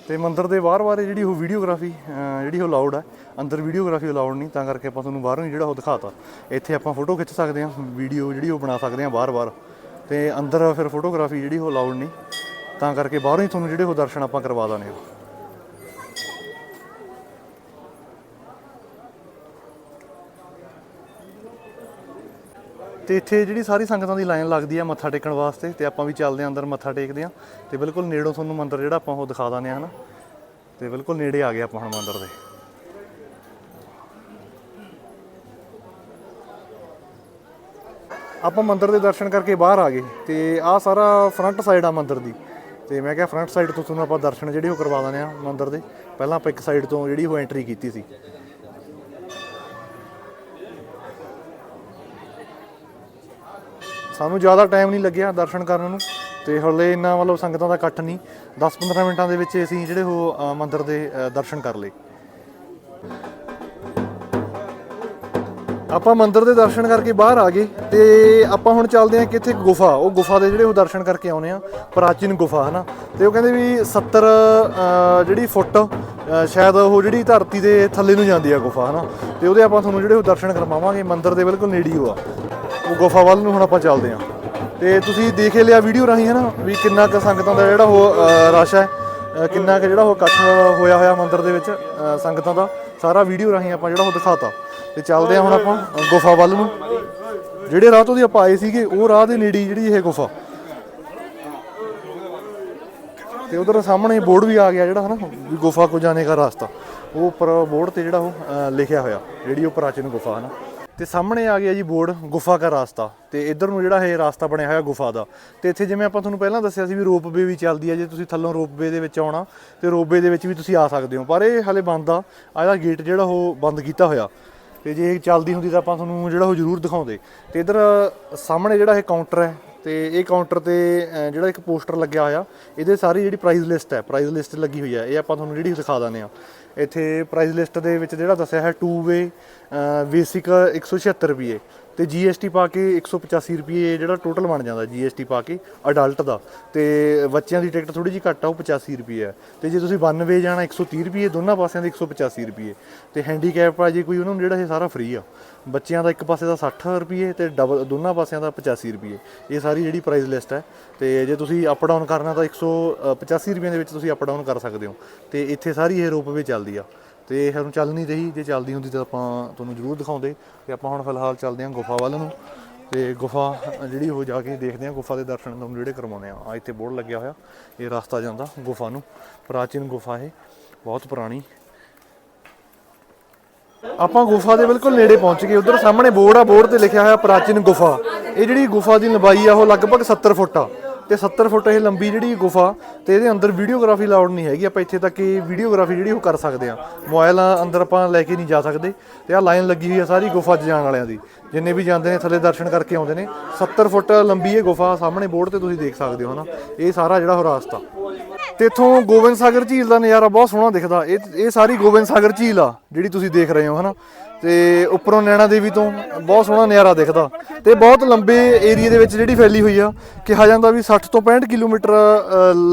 [SPEAKER 1] ਤੇ ਮੰਦਿਰ ਦੇ ਬਾਹਰ-ਬਾਹਰ ਜਿਹੜੀ ਉਹ ਵੀਡੀਓਗ੍ਰਾਫੀ ਜਿਹੜੀ ਉਹ ਅਲਾਉਡ ਹੈ ਅੰਦਰ ਵੀਡੀਓਗ੍ਰਾਫੀ ਅਲਾਉਡ ਨਹੀਂ, ਤਾਂ ਕਰਕੇ ਆਪਾਂ ਤੁਹਾਨੂੰ ਬਾਹਰੋਂ ਹੀ ਜਿਹੜਾ ਉਹ ਦਿਖਾਤਾ। ਇੱਥੇ ਆਪਾਂ ਫੋਟੋ ਖਿੱਚ ਸਕਦੇ ਹਾਂ ਵੀਡੀਓ ਜਿਹੜੀ ਉਹ ਬਣਾ ਸਕਦੇ ਹਾਂ ਬਾਹਰ-ਬਾਹਰ ਤੇ ਅੰਦਰ ਫਿਰ ਫੋਟੋਗ੍ਰਾਫੀ ਜਿਹੜੀ ਉਹ ਅਲਾਉਡ ਨਹੀਂ, ਤਾਂ ਕਰਕੇ ਬਾਹਰੋਂ ਹੀ ਤੁਹਾਨੂੰ ਜਿਹੜੇ ਉਹ ਦਰਸ਼ਨ ਆਪਾਂ ਕਰਵਾ ਦਾਂਗੇ। ਤੇ ਇੱਥੇ ਜਿਹੜੀ ਸਾਰੀ ਸੰਗਤਾਂ ਦੀ ਲਾਈਨ ਲੱਗਦੀ ਆ ਮੱਥਾ ਟੇਕਣ ਵਾਸਤੇ ਤੇ ਆਪਾਂ ਵੀ ਚੱਲਦੇ ਆਂ, ਅੰਦਰ ਮੱਥਾ ਟੇਕਦੇ ਆਂ। ਤੇ ਬਿਲਕੁਲ ਨੇੜੋਂ ਤੁਹਾਨੂੰ ਮੰਦਿਰ ਜਿਹੜਾ ਆਪਾਂ ਉਹ ਦਿਖਾ ਦਾਂਗੇ ਹਨਾ? ਤੇ ਬਿਲਕੁਲ ਨੇੜੇ ਆ ਗਏ ਆਪਾਂ ਹੁਣ ਮੰਦਿਰ ਦੇ। ਆਪਾਂ ਮੰਦਿਰ ਦੇ ਦਰਸ਼ਨ ਕਰਕੇ ਬਾਹਰ ਆ ਗਏ ਤੇ ਆਹ ਸਾਰਾ ਫਰੰਟ ਸਾਈਡ ਆ ਮੰਦਿਰ ਦੀ। ਤੇ ਮੈਂ ਕਿਹਾ ਫਰੰਟ ਸਾਈਡ ਤੋਂ ਤੁਹਾਨੂੰ ਆਪਾਂ ਦਰਸ਼ਨ ਜਿਹੜੇ ਉਹ ਕਰਵਾ ਦਿੰਦੇ ਆ ਮੰਦਿਰ ਦੇ। ਪਹਿਲਾਂ ਆਪਾਂ ਇੱਕ ਸਾਈਡ ਤੋਂ ਜਿਹੜੀ ਉਹ ਐਂਟਰੀ ਕੀਤੀ ਸੀ। ਸਾਨੂੰ ਜ਼ਿਆਦਾ ਟਾਈਮ ਨਹੀਂ ਲੱਗਿਆ ਦਰਸ਼ਨ ਕਰਨ ਨੂੰ ਤੇ ਹਲੇ ਇੰਨਾ ਮਤਲਬ ਸੰਗਤਾਂ ਦਾ ਇਕੱਠ ਨਹੀਂ। 10-15 ਮਿੰਟਾਂ ਦੇ ਵਿੱਚ ਅਸੀਂ ਜਿਹੜੇ ਉਹ ਅ, ਮੰਦਿਰ ਦੇ ਦਰਸ਼ਨ ਕਰ ਲਏ। ਆਪਾਂ ਮੰਦਿਰ ਦੇ ਦਰਸ਼ਨ ਕਰਕੇ ਬਾਹਰ ਆ ਗਏ ਤੇ ਆਪਾਂ ਹੁਣ ਚੱਲਦੇ ਹਾਂ ਕਿੱਥੇ ਗੁਫਾ ਉਹ ਗੁਫਾ ਦੇ ਜਿਹੜੇ ਉਹ ਦਰਸ਼ਨ ਕਰਕੇ ਆਉਨੇ ਆ ਪ੍ਰਾਚੀਨ ਗੁਫਾ ਹਨਾ? ਤੇ ਉਹ ਕਹਿੰਦੇ ਵੀ 70 ਜਿਹੜੀ ਫੁੱਟ ਸ਼ਾਇਦ ਉਹ ਜਿਹੜੀ ਧਰਤੀ ਦੇ ਥੱਲੇ ਨੂੰ ਜਾਂਦੀ ਆ ਗੁਫਾ ਹਨਾ? ਤੇ ਉਹਦੇ ਆਪਾਂ ਤੁਹਾਨੂੰ ਜਿਹੜੇ ਉਹ ਦਰਸ਼ਨ ਕਰਵਾਵਾਂਗੇ ਮੰਦਿਰ ਦੇ ਬਿਲਕੁਲ ਨੇੜੇ ਹੀ ਉਹ ਆ। ਗੁਫਾ ਵੱਲ ਨੂੰ ਹੁਣ ਆਪਾਂ ਚੱਲਦੇ ਹਾਂ। ਤੇ ਤੁਸੀਂ ਦੇਖ ਲਿਆ ਵੀਡੀਓ ਰਾਹੀਂ ਹੈ ਨਾ ਵੀ ਕਿੰਨਾ ਕੁ ਸੰਗਤਾਂ ਦਾ ਜਿਹੜਾ ਉਹ ਰਸ਼ ਹੈ। ਕਿੰਨਾ ਕੁ ਜਿਹੜਾ ਉਹ ਇਕੱਠ ਹੋਇਆ ਹੋਇਆ ਮੰਦਿਰ ਦੇ ਵਿੱਚ ਸੰਗਤਾਂ ਦਾ। ਸਾਰਾ ਵੀਡੀਓ ਰਾਹੀਂ ਆਪਾਂ ਜਿਹੜਾ ਉਹ ਦਿਖਾਤਾ। ਤੇ ਚੱਲਦੇ ਹਾਂ ਹੁਣ ਆਪਾਂ ਗੁਫਾ ਵੱਲ ਨੂੰ। ਜਿਹੜੇ ਰਾਹ ਤੋਂ ਦੀ ਆਪਾਂ ਆਏ ਸੀਗੇ, ਉਹ ਰਾਹ ਦੇ ਨੇੜੇ ਜਿਹੜੀ ਇਹ ਗੁਫਾ। ਤੇ ਉਧਰ ਸਾਹਮਣੇ ਬੋਰਡ ਵੀ ਆ ਗਿਆ ਜਿਹੜਾ ਹਨਾ, ਵੀ ਗੁਫਾ ਕੋ ਜਾਣੇ ਦਾ ਰਾਸਤਾ। ਉਹ ਉੱਪਰ ਬੋਰਡ ਤੇ ਜਿਹੜਾ ਉਹ ਲਿਖਿਆ ਹੋਇਆ। ਜਿਹੜੀ ਉਹ ਪ੍ਰਾਚੀਨ ਗੁਫਾ ਹਨਾ। ਤੇ ਸਾਹਮਣੇ ਆ ਗਿਆ ਜੀ ਬੋਰਡ ਗੁਫਾ ਦਾ ਰਾਸਤਾ ਤੇ ਇੱਧਰ ਨੂੰ ਜਿਹੜਾ ਇਹ ਰਾਸਤਾ ਬਣਿਆ ਹੋਇਆ ਗੁਫਾ ਦਾ ਤੇ ਇੱਥੇ ਜਿਵੇਂ ਆਪਾਂ ਤੁਹਾਨੂੰ ਪਹਿਲਾਂ ਦੱਸਿਆ ਸੀ ਵੀ ਰੋਪਵੇ ਵੀ ਚੱਲਦੀ ਹੈ ਜੇ ਤੁਸੀਂ ਥੱਲੋਂ ਰੋਪਵੇ ਦੇ ਵਿੱਚ ਆਉਣਾ ਤੇ ਰੋਪਵੇ ਦੇ ਵਿੱਚ ਵੀ ਤੁਸੀਂ ਆ ਸਕਦੇ ਹੋ। ਪਰ ਇਹ ਹਲੇ ਬੰਦ ਆ ਇਹਦਾ ਗੇਟ ਜਿਹੜਾ ਉਹ ਬੰਦ ਕੀਤਾ ਹੋਇਆ। ਤੇ ਜੇ ਇਹ ਚੱਲਦੀ ਹੁੰਦੀ ਤਾਂ ਆਪਾਂ ਤੁਹਾਨੂੰ ਜਿਹੜਾ ਉਹ ਜ਼ਰੂਰ ਦਿਖਾਉਂਦੇ। ਤੇ ਇੱਧਰ ਸਾਹਮਣੇ ਜਿਹੜਾ ਇਹ ਕਾਊਂਟਰ ਹੈ ਤੇ ਇਹ ਕਾਊਂਟਰ ਤੇ ਜਿਹੜਾ ਇੱਕ ਪੋਸਟਰ ਲੱਗਿਆ ਹੋਇਆ, ਇਹਦੇ ਸਾਰੀ ਜਿਹੜੀ ਪ੍ਰਾਈਸ ਲਿਸਟ ਹੈ ਪ੍ਰਾਈਸ ਲਿਸਟ ਲੱਗੀ ਹੋਈ ਹੈ। ਇਹ ਆਪਾਂ ਤੁਹਾਨੂੰ ਜਿਹੜੀ ਦਿਖਾ ਦਿੰਦੇ ਆ ਇੱਥੇ ਪ੍ਰਾਈਸ ਲਿਸਟ ਦੇ ਵਿੱਚ ਜਿਹੜਾ ਦੱਸਿਆ ਹੈ 2 ਵੇ ਬੇਸਿਕ 176 ਰੁਪਏ। ਤੇ GST ਪਾ ਕੇ 185 ਰੁਪਏ ਜਿਹੜਾ ਟੋਟਲ ਬਣ ਜਾਂਦਾ GST ਪਾ ਕੇ ਅਡਲਟ ਦਾ। ਤੇ ਬੱਚਿਆਂ ਦੀ ਟਿਕਟ ਥੋੜੀ ਜਿਹੀ ਘੱਟ ਆ, ਉਹ 85 ਰੁਪਏ ਹੈ ਤੇ ਜੇ ਤੁਸੀਂ ਵਨ ਵੇ ਜਾਣਾ 130 ਰੁਪਏ, ਦੋਨਾਂ ਪਾਸਿਆਂ ਦੇ 185 ਰੁਪਏ। ਤੇ ਹੈਂਡੀਕੈਪ ਆ, ਜੇ ਕੋਈ ਉਹਨਾਂ ਨੂੰ ਜਿਹੜਾ ਇਹ ਸਾਰਾ ਫ੍ਰੀ ਆ। ਬੱਚਿਆਂ ਦਾ ਇੱਕ ਪਾਸੇ ਦਾ 60 ਰੁਪਏ ਤੇ ਡਬਲ ਦੋਨਾਂ ਪਾਸਿਆਂ ਦਾ 85 ਰੁਪਏ। ਇਹ ਸਾਰੀ ਜਿਹੜੀ ਪ੍ਰਾਈਸ ਲਿਸਟ ਹੈ ਤੇ ਜੇ ਤੁਸੀਂ ਅਪ ਡਾਊਨ ਕਰਨਾ ਤਾਂ 185 ਰੁਪਏ ਦੇ ਵਿੱਚ ਤੁਸੀਂ ਅਪ ਡਾਊਨ ਕਰ ਸਕਦੇ ਹੋ। ਤੇ ਇੱਥੇ ਸਾਰੀ ਇਹ ਰੋਪਵੇ ਚੱਲਦੀ ਆ। ਤੇ ਇਹ ਹੁਣ ਚੱਲ ਨਹੀਂ ਰਹੀ। ਜੇ ਚੱਲਦੀ ਹੁੰਦੀ ਤਾਂ ਆਪਾਂ ਤੁਹਾਨੂੰ ਜ਼ਰੂਰ ਦਿਖਾਉਂਦੇ। ਤੇ ਆਪਾਂ ਹੁਣ ਫਿਲਹਾਲ ਚੱਲਦੇ ਹਾਂ ਗੁਫਾ ਵੱਲ ਨੂੰ। ਤੇ ਗੁਫਾ ਜਿਹੜੀ ਉਹ ਜਾ ਕੇ ਦੇਖਦੇ ਹਾਂ। ਗੁਫਾ ਦੇ ਦਰਸ਼ਨ ਤੁਹਾਨੂੰ ਜਿਹੜੇ ਕਰਵਾਉਂਦੇ ਆ ਆ ਇੱਥੇ ਬੋਰਡ ਲੱਗਿਆ ਹੋਇਆ। ਇਹ ਰਸਤਾ ਜਾਂਦਾ ਗੁਫਾ ਨੂੰ। ਪ੍ਰਾਚੀਨ ਗੁਫਾ ਇਹ। ਬਹੁਤ ਪੁਰਾਣੀ। ਆਪਾਂ ਗੁਫਾ ਦੇ ਬਿਲਕੁਲ ਨੇੜੇ ਪਹੁੰਚ ਗਏ। ਉਧਰ ਸਾਹਮਣੇ ਬੋਰਡ ਆ। ਬੋਰਡ ਤੇ ਲਿਖਿਆ ਹੋਇਆ ਪ੍ਰਾਚੀਨ ਗੁਫਾ। ਇਹ ਜਿਹੜੀ ਗੁਫਾ ਦੀ ਲੰਬਾਈ ਆ, ਉਹ ਲਗਭਗ 70 ਫੁੱਟ ਆ। ਤੇ 70 ਫੁੱਟ ਇਹ ਲੰਬੀ ਜਿਹੜੀ ਗੁਫਾ ਤੇ ਇਹਦੇ ਅੰਦਰ ਵੀਡੀਓਗ੍ਰਾਫੀ ਲਾਉਡ ਨਹੀਂ ਹੈਗੀ। ਆਪਾਂ ਇੱਥੇ ਤੱਕ ਇਹ ਵੀਡੀਓਗ੍ਰਾਫੀ ਜਿਹੜੀ ਉਹ ਕਰ ਸਕਦੇ ਆ ਮੋਬਾਈਲ ਅੰਦਰ ਆਪਾਂ ਲੈ ਕੇ ਨਹੀਂ ਜਾ ਸਕਦੇ। ਤੇ ਆ ਲਾਈਨ ਲੱਗੀ ਹੋਈ ਆ ਸਾਰੀ ਗੁਫਾ 'ਚ ਜਾਣ ਵਾਲਿਆਂ ਦੀ। ਜਿੰਨੇ ਵੀ ਜਾਂਦੇ ਨੇ, ਥੱਲੇ ਦਰਸ਼ਨ ਕਰਕੇ ਆਉਂਦੇ ਨੇ। 70 ਫੁੱਟ ਲੰਬੀ ਇਹ ਗੁਫਾ ਸਾਹਮਣੇ ਬੋਰਡ ਤੇ ਤੁਸੀਂ ਦੇਖ ਸਕਦੇ ਹੋ ਨਾ ਇਹ ਸਾਰਾ ਜਿਹੜਾ ਉਹ ਰਾਸਤਾ। ਤੇ ਇਥੋਂ ਗੋਬਿੰਦ ਸਾਗਰ ਝੀਲ ਦਾ ਨਜ਼ਾਰਾ ਬਹੁਤ ਸੋਹਣਾ ਦਿਖਦਾ। ਇਹ ਇਹ ਸਾਰੀ ਗੋਬਿੰਦ ਸਾਗਰ ਝੀਲ ਆ, ਜਿਹੜੀ ਤੁਸੀਂ ਦੇਖ ਰਹੇ ਹੋ ਹਨਾ। ਤੇ ਉੱਪਰੋਂ ਨੈਣਾ ਦੇਵੀ ਤੋਂ ਬਹੁਤ ਸੋਹਣਾ ਨਜ਼ਾਰਾ ਦਿਖਦਾ ਤੇ ਬਹੁਤ ਲੰਬੇ ਏਰੀਆ ਦੇ ਵਿੱਚ ਜਿਹੜੀ ਫੈਲੀ ਹੋਈ ਆ, ਕਿਹਾ ਜਾਂਦਾ ਵੀ 60 ਤੋਂ 65 ਕਿਲੋਮੀਟਰ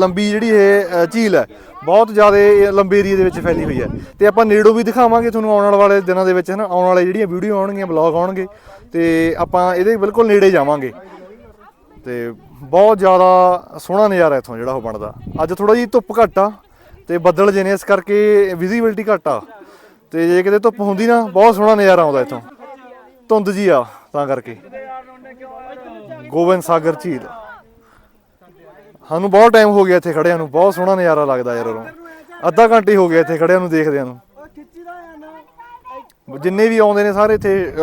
[SPEAKER 1] ਲੰਬੀ ਜਿਹੜੀ ਇਹ ਝੀਲ ਹੈ। ਬਹੁਤ ਜ਼ਿਆਦਾ ਲੰਬੇ ਏਰੀਆ ਦੇ ਵਿੱਚ ਫੈਲੀ ਹੋਈ ਹੈ। ਤੇ ਆਪਾਂ ਨੇੜੋਂ ਵੀ ਦਿਖਾਵਾਂਗੇ ਤੁਹਾਨੂੰ ਆਉਣ ਵਾਲੇ ਦਿਨਾਂ ਦੇ ਵਿੱਚ, ਹਨਾ? ਆਉਣ ਵਾਲੇ ਜਿਹੜੀਆਂ ਵੀਡੀਓ ਆਉਣਗੀਆਂ ਬਲੌਗ ਆਉਣਗੇ, ਤੇ ਆਪਾਂ ਇਹਦੇ ਬਿਲਕੁਲ ਨੇੜੇ ਜਾਵਾਂਗੇ। ਤੇ ਬਹੁਤ ਜ਼ਿਆਦਾ ਸੋਹਣਾ ਨਜ਼ਾਰਾ ਇੱਥੋਂ ਜਿਹੜਾ ਉਹ ਬਣਦਾ। ਅੱਜ ਥੋੜਾ ਜਿਹੀ ਧੁੱਪ ਘੱਟ ਆ, ਤੇ ਬੱਦਲ ਜਿਹੇ ਨੇ, ਇਸ ਕਰਕੇ ਵਿਜ਼ੀਬਿਲਟੀ ਘੱਟ ਆ। ਤੇ ਜੇ ਕਿਤੇ ਧੁੱਪ ਹੁੰਦੀ ਨਾ, ਬਹੁਤ ਸੋਹਣਾ ਨਜ਼ਾਰਾ ਆਉਂਦਾ ਇੱਥੋਂ। ਧੁੰਦ ਜੀ ਆ, ਤਾਂ ਕਰਕੇ। ਗੋਬਿੰਦ ਸਾਗਰ ਝੀਲ। ਸਾਨੂੰ ਬਹੁਤ ਟਾਈਮ ਹੋ ਗਿਆ ਇੱਥੇ ਖੜਿਆਂ ਨੂੰ। ਬਹੁਤ ਸੋਹਣਾ ਨਜ਼ਾਰਾ ਲੱਗਦਾ ਯਾਰ ਉਰੋਂ। ਅੱਧਾ ਘੰਟੇ ਹੋ ਗਿਆ ਇੱਥੇ ਖੜਿਆਂ ਨੂੰ ਦੇਖਦਿਆਂ ਨੂੰ। ਜਿੰਨੇ ਵੀ ਆਉਂਦੇ ਨੇ ਸਾਰੇ ਇੱਥੇ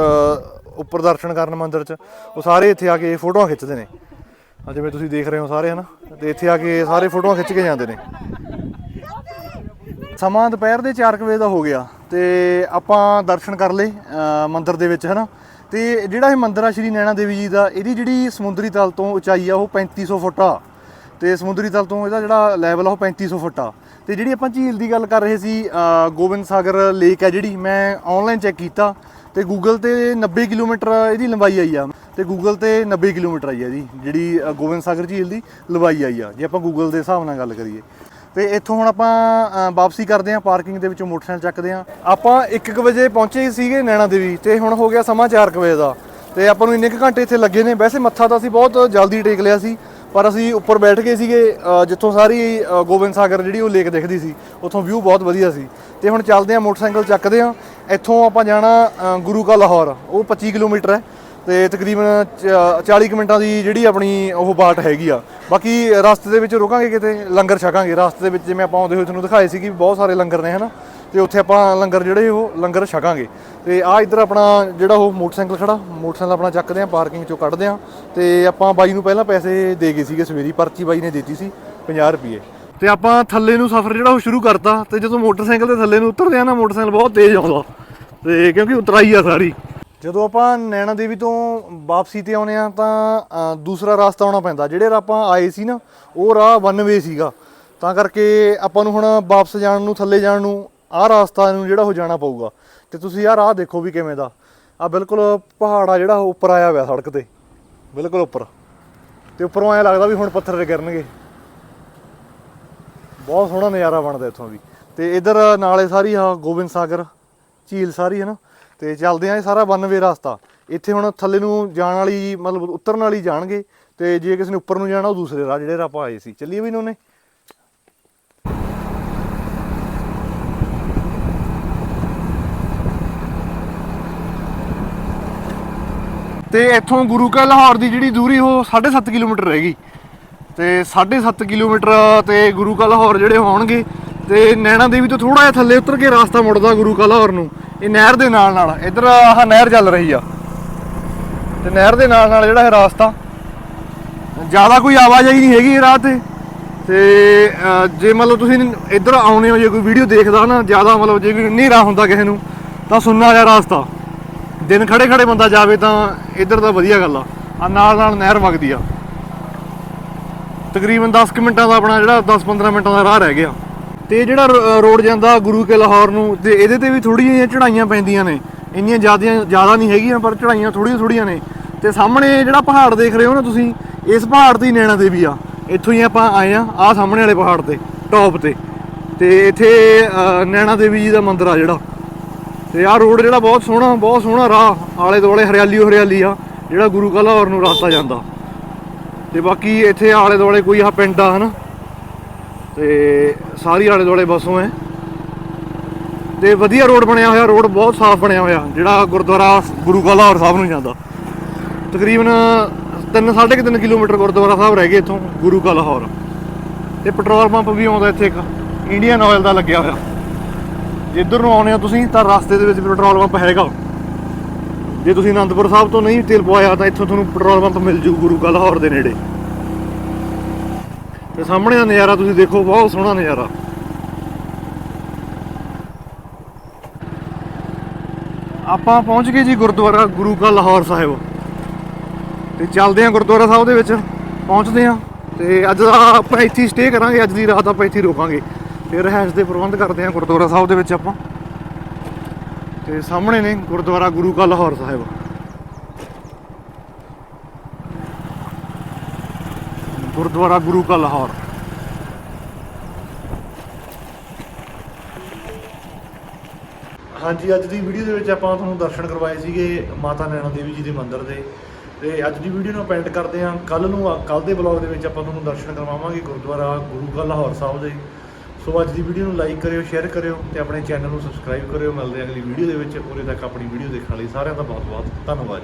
[SPEAKER 1] ਉੱਪਰ ਦਰਸ਼ਨ ਕਰਨ ਮੰਦਿਰ 'ਚ, ਉਹ ਸਾਰੇ ਇੱਥੇ ਆ ਕੇ ਫੋਟੋਆਂ ਖਿੱਚਦੇ ਨੇ। ਜਿਵੇਂ ਤੁਸੀਂ ਦੇਖ ਰਹੇ ਹੋ ਸਾਰੇ, ਹਨਾ? ਤੇ ਇੱਥੇ ਆ ਕੇ ਸਾਰੇ ਫੋਟੋਆਂ ਖਿੱਚ ਕੇ ਜਾਂਦੇ ਨੇ। ਸਮਾਂ ਦੁਪਹਿਰ ਦੇ 4 ਕੁ ਵਜੇ ਦਾ ਹੋ ਗਿਆ ਤੇ ਆਪਾਂ ਦਰਸ਼ਨ ਕਰ ਲਏ ਅਹ, ਮੰਦਿਰ ਦੇ ਵਿੱਚ ਹਨਾ? ਤੇ ਜਿਹੜਾ ਇਹ ਮੰਦਿਰ ਆ ਸ਼੍ਰੀ ਨੈਣਾ ਦੇਵੀ ਜੀ ਦਾ ਇਹਦੀ ਜਿਹੜੀ ਸਮੁੰਦਰੀ ਤਲ ਤੋਂ ਉਚਾਈ ਆ ਉਹ 3500 ਫੁੱਟ ਆ। ਤੇ ਸਮੁੰਦਰੀ ਤਲ ਤੋਂ ਇਹਦਾ ਜਿਹੜਾ ਲੈਵਲ ਆ ਉਹ 3500 ਫੁੱਟ ਆ। ਤੇ ਜਿਹੜੀ ਆਪਾਂ ਝੀਲ ਦੀ ਗੱਲ ਕਰ ਰਹੇ ਸੀ ਗੋਬਿੰਦ ਸਾਗਰ ਲੇਕ ਹੈ ਜਿਹੜੀ ਮੈਂ ਆਨਲਾਈਨ ਚੈੱਕ ਕੀਤਾ ਤੇ ਗੂਗਲ ਤੇ 90 ਕਿਲੋਮੀਟਰ ਇਹਦੀ ਲੰਬਾਈ ਆਈ ਆ। ਤੇ ਗੂਗਲ ਤੇ 90 ਕਿਲੋਮੀਟਰ ਆਈ ਆ ਜੀ ਜਿਹੜੀ ਗੋਬਿੰਦ ਸਾਗਰ ਝੀਲ ਦੀ ਲੰਬਾਈ ਆਈ ਆ ਜੇ ਆਪਾਂ ਗੂਗਲ ਦੇ ਹਿਸਾਬ ਨਾਲ ਗੱਲ ਕਰੀਏ। ਤੇ ਇੱਥੋਂ ਹੁਣ ਆਪਾਂ ਅ, ਵਾਪਸੀ ਕਰਦੇ ਹਾਂ ਪਾਰਕਿੰਗ ਦੇ ਵਿੱਚੋਂ ਮੋਟਰਸਾਈਕਲ ਚੱਕਦੇ ਹਾਂ। ਆਪਾਂ 1:00 ਵਜੇ ਪਹੁੰਚੇ ਸੀਗੇ ਨੈਣਾ ਦੇਵੀ ਤੇ ਹੁਣ ਹੋ ਗਿਆ ਸਮਾਂ 4:00 ਵਜੇ ਦਾ। ਤੇ ਆਪਾਂ ਨੂੰ ਇੰਨੇ ਕੁ ਘੰਟੇ ਇੱਥੇ ਲੱਗੇ ਨੇ। ਵੈਸੇ ਮੱਥਾ ਤਾਂ ਅਸੀਂ ਬਹੁਤ ਜਲਦੀ ਟੇਕ ਲਿਆ ਸੀ ਪਰ ਅਸੀਂ ਉੱਪਰ ਬੈਠ ਗਏ ਸੀਗੇ ਅ, ਜਿੱਥੋਂ ਸਾਰੀ ਅ, ਗੋਬਿੰਦ ਸਾਗਰ ਜਿਹੜੀ ਉਹ ਲੇਕ ਦਿਖਦੀ ਸੀ ਉੱਥੋਂ ਵਿਊ ਬਹੁਤ ਵਧੀਆ ਸੀ। ਤੇ ਹੁਣ ਚੱਲਦੇ ਹਾਂ ਮੋਟਰਸਾਈਕਲ ਚੱਕਦੇ ਹਾਂ। ਇੱਥੋਂ ਆਪਾਂ ਜਾਣਾ ਅ, ਗੁਰੂ ਕਾ ਲਾਹੌਰ ਉਹ 25 ਕਿਲੋਮੀਟਰ ਹੈ। ਤੇ ਤਕਰੀਬਨ ਚ- 40 ਕੁ ਮਿੰਟਾਂ ਦੀ ਜਿਹੜੀ ਆਪਣੀ ਉਹ ਬਾਟ ਹੈਗੀ ਆ। ਬਾਕੀ ਰਸਤੇ ਦੇ ਵਿੱਚ ਰੁਕਾਂਗੇ ਕਿਤੇ? ਲੰਗਰ ਛਕਾਂਗੇ। ਰਸਤੇ ਦੇ ਵਿੱਚ ਜਿਵੇਂ ਆਪਾਂ ਆਉਂਦੇ ਹੋਏ ਤੁਹਾਨੂੰ ਦਿਖਾਏ ਸੀ ਕਿ ਬਹੁਤ ਸਾਰੇ ਲੰਗਰ ਨੇ, ਹਨਾ? ਤੇ ਉੱਥੇ ਆਪਾਂ ਲੰਗਰ ਜਿਹੜੇ ਉਹ ਲੰਗਰ ਛਕਾਂਗੇ। ਤੇ ਆ ਇੱਧਰ ਆਪਣਾ ਜਿਹੜਾ ਉਹ ਮੋਟਰਸਾਈਕਲ ਖੜਾ, ਮੋਟਰਸਾਈਕਲ ਆਪਣਾ ਚੱਕਦੇ ਆ, ਪਾਰਕਿੰਗ ਚੋਂ ਕੱਢਦੇ ਆ। ਤੇ ਆਪਾਂ ਬਾਈ ਨੂੰ ਪਹਿਲਾਂ ਪੈਸੇ ਦੇ ਗਏ ਸੀਗੇ ਸਵੇਰੀ, ਪਰਚੀ ਬਾਈ ਨੇ ਦਿੱਤੀ ਸੀ 50 ਰੁਪਏ ਤੇ ਆਪਾਂ ਥੱਲੇ ਨੂੰ ਸਫ਼ਰ ਜਿਹੜਾ ਉਹ ਸ਼ੁਰੂ ਕਰਤਾ ਤੇ ਜਦੋਂ ਮੋਟਰਸਾਈਕਲ ਦੇ ਥੱਲੇ ਨੂੰ ਉਤਰਦੇ ਆ ਨਾ, ਮੋਟਰਸਾਈਕਲ ਬਹੁਤ ਤੇਜ਼ ਆਉਂਦਾ। ਤੇ ਕਿਉਂਕਿ ਉਤਰਾਈ ਆ ਸਾਰੀ। ਜਦੋਂ ਆਪਾਂ ਨੈਣਾ ਦੇਵੀ ਤੋਂ ਵਾਪਸੀ ਤੇ ਆਉਨੇ ਆ ਤਾਂ ਦੂਸਰਾ ਰਸਤਾ ਆਉਣਾ ਪੈਂਦਾ। ਜਿਹੜੇ ਆਪਾਂ ਆਏ ਸੀ ਨਾ, ਉਹ ਰਾਹ ਵਨ ਵੇ ਸੀਗਾ। ਤਾਂ ਕਰਕੇ ਆਪਾਂ ਨੂੰ ਹੁਣ ਵਾਪਸ ਜਾਣ ਨੂੰ, ਥੱਲੇ ਜਾਣ ਨੂੰ, ਆਹ ਰਸਤਾ ਨੂੰ ਜਿਹੜਾ ਉਹ ਜਾਣਾ ਪਊਗਾ। ਤੇ ਤੁਸੀਂ ਆਹ ਰਾਹ ਦੇਖੋ ਵੀ ਕਿਵੇਂ ਦਾ। ਆ ਬਿਲਕੁਲ ਪਹਾੜ ਆ ਜਿਹੜਾ, ਉਹ ਉੱਪਰ ਆਇਆ ਹੋਇਆ ਸੜਕ ਤੇ। ਬਿਲਕੁਲ ਉੱਪਰ। ਤੇ ਉੱਪਰੋਂ ਐ ਲੱਗਦਾ ਵੀ ਹੁਣ ਪੱਥਰ ਗਿਰਨਗੇ। ਬਹੁਤ ਸੋਹਣਾ ਨਜ਼ਾਰਾ ਬਣਦਾ ਇੱਥੋਂ ਵੀ। ਤੇ ਇਧਰ ਨਾਲੇ ਸਾਰੀ ਆ ਗੋਬਿੰਦ ਸਾਗਰ, ਝੀਲ ਸਾਰੀ ਹੈ ਨਾ ਤੇ ਚੱਲਦੇ ਆ ਇਹ ਸਾਰਾ ਵਨ ਵੇ ਰਸਤਾ। ਇੱਥੇ ਹੁਣ ਥੱਲੇ ਨੂੰ ਜਾਣ ਵਾਲੀ, ਮਤਲਬ ਉਤਰਨ ਵਾਲੀ ਜਾਣਗੇ ਤੇ ਜੇ ਕਿਸੇ ਨੇ ਉੱਪਰ ਨੂੰ ਜਾਣਾ, ਉਹ ਦੂਸਰੇ ਰਾਹ ਜਿਹੜੇ ਆਪਾਂ ਆਏ ਸੀ। ਚੱਲੀਏ ਵੀ ਇਹਨੇ ਤੇ ਇੱਥੋਂ ਗੁਰੂ ਕਾ ਲਾਹੌਰ ਦੀ ਜਿਹੜੀ ਦੂਰੀ, ਉਹ 7.5 ਕਿਲੋਮੀਟਰ ਰਹਿ ਗਈ। ਤੇ 7.5 ਕਿਲੋਮੀਟਰ ਤੇ ਗੁਰੂ ਕਾ ਲਾਹੌਰ ਜਿਹੜੇ ਹੋਣਗੇ, ਤੇ ਨੈਣਾ ਦੇਵੀ ਤੋਂ ਥੋੜਾ ਜਿਹਾ ਥੱਲੇ ਉਤਰ ਕੇ ਰਾਸਤਾ ਮੁੜਦਾ ਗੁਰੂ ਕਾ ਲਾਹੌਰ ਨੂੰ। ਇਹ ਨਹਿਰ ਦੇ ਨਾਲ ਨਾਲ, ਇਧਰ ਆਹ ਨਹਿਰ ਚੱਲ ਰਹੀ ਆ। ਤੇ ਨਹਿਰ ਦੇ ਨਾਲ ਨਾਲ ਜਿਹੜਾ ਇਹ ਰਸਤਾ, ਜ਼ਿਆਦਾ ਕੋਈ ਆਵਾਜਾਈ ਨਹੀਂ ਹੈਗੀ ਰਾਹ ਤੇ। ਤੇ ਜੇ ਮਤਲਬ ਤੁਸੀਂ ਇੱਧਰ ਆਉਨੇ ਹੋ, ਜੇ ਕੋਈ ਵੀਡੀਓ ਦੇਖਦਾ ਨਾ, ਜ਼ਿਆਦਾ ਮਤਲਬ ਜੇ ਕੋਈ ਹਨੇਰਾ ਹੁੰਦਾ ਕਿਸੇ ਨੂੰ, ਤਾਂ ਸੁੰਨਾ ਜਿਹਾ ਰਸਤਾ। ਦਿਨ ਖੜੇ ਖੜੇ ਬੰਦਾ ਜਾਵੇ ਤਾਂ ਇੱਧਰ ਤਾਂ ਵਧੀਆ ਗੱਲ ਆ। ਆ ਨਾਲ ਨਾਲ ਨਹਿਰ ਵਗਦੀ ਆ। ਤਕਰੀਬਨ 10 ਕੁ ਮਿੰਟਾਂ ਦਾ ਆਪਣਾ ਜਿਹੜਾ 10-15 ਮਿੰਟਾਂ ਦਾ ਰਾਹ ਰਹਿ ਗਿਆ। ਤੇ ਜਿਹੜਾ ਰ- ਰੋਡ ਜਾਂਦਾ ਗੁਰੂ ਕੇ ਲਾਹੌਰ ਨੂੰ, ਤੇ ਇਹਦੇ ਤੇ ਵੀ ਥੋੜੀਆਂ ਜਿਹੀਆਂ ਚੜਾਈਆਂ ਪੈਂਦੀਆਂ ਨੇ। ਇੰਨੀਆਂ ਜ਼ਿਆਦੀਆਂ, ਜ਼ਿਆਦਾ ਨਹੀਂ ਹੈਗੀਆਂ, ਪਰ ਚੜਾਈਆਂ ਥੋੜੀਆਂ ਥੋੜੀਆਂ ਨੇ। ਤੇ ਸਾਹਮਣੇ ਜਿਹੜਾ ਪਹਾੜ ਦੇਖ ਰਹੇ ਹੋ ਨਾ ਤੁਸੀਂ, ਇਸ ਪਹਾੜ ਤੇ ਹੀ ਨੈਣਾ ਦੇਵੀ ਆ। ਇੱਥੋਂ ਹੀ ਆਪਾਂ ਆਏ ਆ ਆ ਸਾਹਮਣੇ ਵਾਲੇ ਪਹਾੜ ਤੇ ਟੌਪ ਤੇ। ਤੇ ਇੱਥੇ ਨੈਣਾ ਦੇਵੀ ਜੀ ਦਾ ਮੰਦਿਰ ਆ ਜਿਹੜਾ। ਤੇ ਆਹ ਰੋਡ ਜਿਹੜਾ ਬਹੁਤ ਸੋਹਣਾ ਬਹੁਤ ਸੋਹਣਾ ਰਾਹ, ਆਲੇ ਦੁਆਲੇ ਹਰਿਆਲੀ ਹਰਿਆਲੀ ਆ, ਜਿਹੜਾ ਗੁਰੂ ਕਾ ਲਾਹੌਰ ਨੂੰ ਰਸਤਾ ਜਾਂਦਾ। ਤੇ ਬਾਕੀ ਇੱਥੇ ਆਲੇ ਦੁਆਲੇ ਕੋਈ ਆ ਪਿੰਡ ਆ ਹਨਾ ਤੇ ਸਾਰੀ ਆਲੇ ਦੁਆਲੇ ਬਸੋਂ ਹੈ। ਤੇ ਵਧੀਆ ਰੋਡ ਬਣਿਆ ਹੋਇਆ, ਰੋਡ ਬਹੁਤ ਸਾਫ਼ ਬਣਿਆ ਹੋਇਆ, ਜਿਹੜਾ ਗੁਰਦੁਆਰਾ ਗੁਰੂ ਕਾ ਲਾਹੌਰ ਸਾਹਿਬ ਨੂੰ ਜਾਂਦਾ। ਤਕਰੀਬਨ 3 3.5 ਕਿਲੋਮੀਟਰ ਗੁਰਦੁਆਰਾ ਸਾਹਿਬ ਰਹਿ ਗਏ ਇੱਥੋਂ, ਗੁਰੂ ਕਾ ਲਾਹੌਰ। ਤੇ ਪੈਟਰੋਲ ਪੰਪ ਵੀ ਆਉਂਦਾ ਇੱਥੇ ਇੱਕ, ਇੰਡੀਅਨ ਆਇਲ ਦਾ ਲੱਗਿਆ ਹੋਇਆ। ਜੇ ਇੱਧਰ ਨੂੰ ਆਉਨੇ ਹੋ ਤੁਸੀਂ, ਤਾਂ ਰਸਤੇ ਦੇ ਵਿੱਚ ਪੈਟਰੋਲ ਪੰਪ ਹੈਗਾ। ਜੇ ਤੁਸੀਂ ਅਨੰਦਪੁਰ ਸਾਹਿਬ ਤੋਂ ਨਹੀਂ ਤੇਲ ਪਵਾਇਆ, ਤਾਂ ਇੱਥੋਂ ਤੁਹਾਨੂੰ ਪੈਟਰੋਲ ਪੰਪ ਮਿਲ ਜੂ ਗੁਰੂ ਕਾ ਲਾਹੌਰ ਦੇ ਨੇੜੇ। ਤੇ ਸਾਹਮਣੇ ਦਾ ਨਜ਼ਾਰਾ ਤੁਸੀਂ ਦੇਖੋ, ਬਹੁਤ ਸੋਹਣਾ ਨਜ਼ਾਰਾ। ਆਪਾਂ ਪਹੁੰਚ ਗਏ ਜੀ ਗੁਰਦੁਆਰਾ ਗੁਰੂ ਕਾ ਲਾਹੌਰ ਸਾਹਿਬ। ਤੇ ਚੱਲਦੇ ਆਂ ਗੁਰਦੁਆਰਾ ਸਾਹਿਬ ਦੇ ਵਿੱਚ, ਪਹੁੰਚਦੇ ਆਂ ਤੇ ਅੱਜ ਆਪਾਂ ਇੱਥੇ ਸਟੇ ਕਰਾਂਗੇ, ਅੱਜ ਦੀ ਰਾਤ ਆਪਾਂ ਇੱਥੇ ਰੋਕਾਂਗੇ। ਤੇ ਰਹਿائش ਦੇ ਪ੍ਰਬੰਧ ਕਰਦੇ ਆਂ ਗੁਰਦੁਆਰਾ ਸਾਹਿਬ ਦੇ ਵਿੱਚ ਆਪਾਂ। ਤੇ ਸਾਹਮਣੇ ਨੇ ਗੁਰਦੁਆਰਾ ਗੁਰੂ ਕਾ ਲਾਹੌਰ ਸਾਹਿਬ। ਗੁਰਦੁਆਰਾ ਗੁਰੂ ਕਾ ਲਾਹੌਰ। ਹਾਂਜੀ, ਅੱਜ ਦੀ ਵੀਡੀਓ ਦੇ ਵਿੱਚ ਆਪਾਂ ਤੁਹਾਨੂੰ ਦਰਸ਼ਨ ਕਰਵਾਏ ਸੀਗੇ ਮਾਤਾ ਨੈਣਾ ਦੇਵੀ ਜੀ ਦੇ ਮੰਦਿਰ ਦੇ। ਤੇ ਅੱਜ ਦੀ ਵੀਡੀਓ ਨੂੰ ਅਪੈਂਡ ਕਰਦੇ ਹਾਂ। ਕੱਲ ਨੂੰ ਕੱਲ ਦੇ ਬਲੌਗ ਦੇ ਵਿੱਚ ਆਪਾਂ ਤੁਹਾਨੂੰ ਦਰਸ਼ਨ ਕਰਵਾਵਾਂਗੇ ਗੁਰਦੁਆਰਾ ਗੁਰੂ ਕਾ ਲਾਹੌਰ ਸਾਹਿਬ ਦੇ। ਸੋ ਅੱਜ ਦੀ ਵੀਡੀਓ ਨੂੰ ਲਾਈਕ ਕਰਿਓ ਸ਼ੇਅਰ ਕਰਿਓ ਤੇ ਆਪਣੇ ਚੈਨਲ ਨੂੰ ਸਬਸਕ੍ਰਾਈਬ ਕਰਿਓ। ਮਿਲਦੇ ਹਾਂ ਅਗਲੀ ਵੀਡੀਓ ਦੇ ਵਿੱਚ। ਉਰੇ ਤੱਕ ਆਪਣੀ ਵੀਡੀਓ ਦੇਖਣ ਲਈ ਸਾਰਿਆਂ ਦਾ ਬਹੁਤ ਬਹੁਤ ਧੰਨਵਾਦ।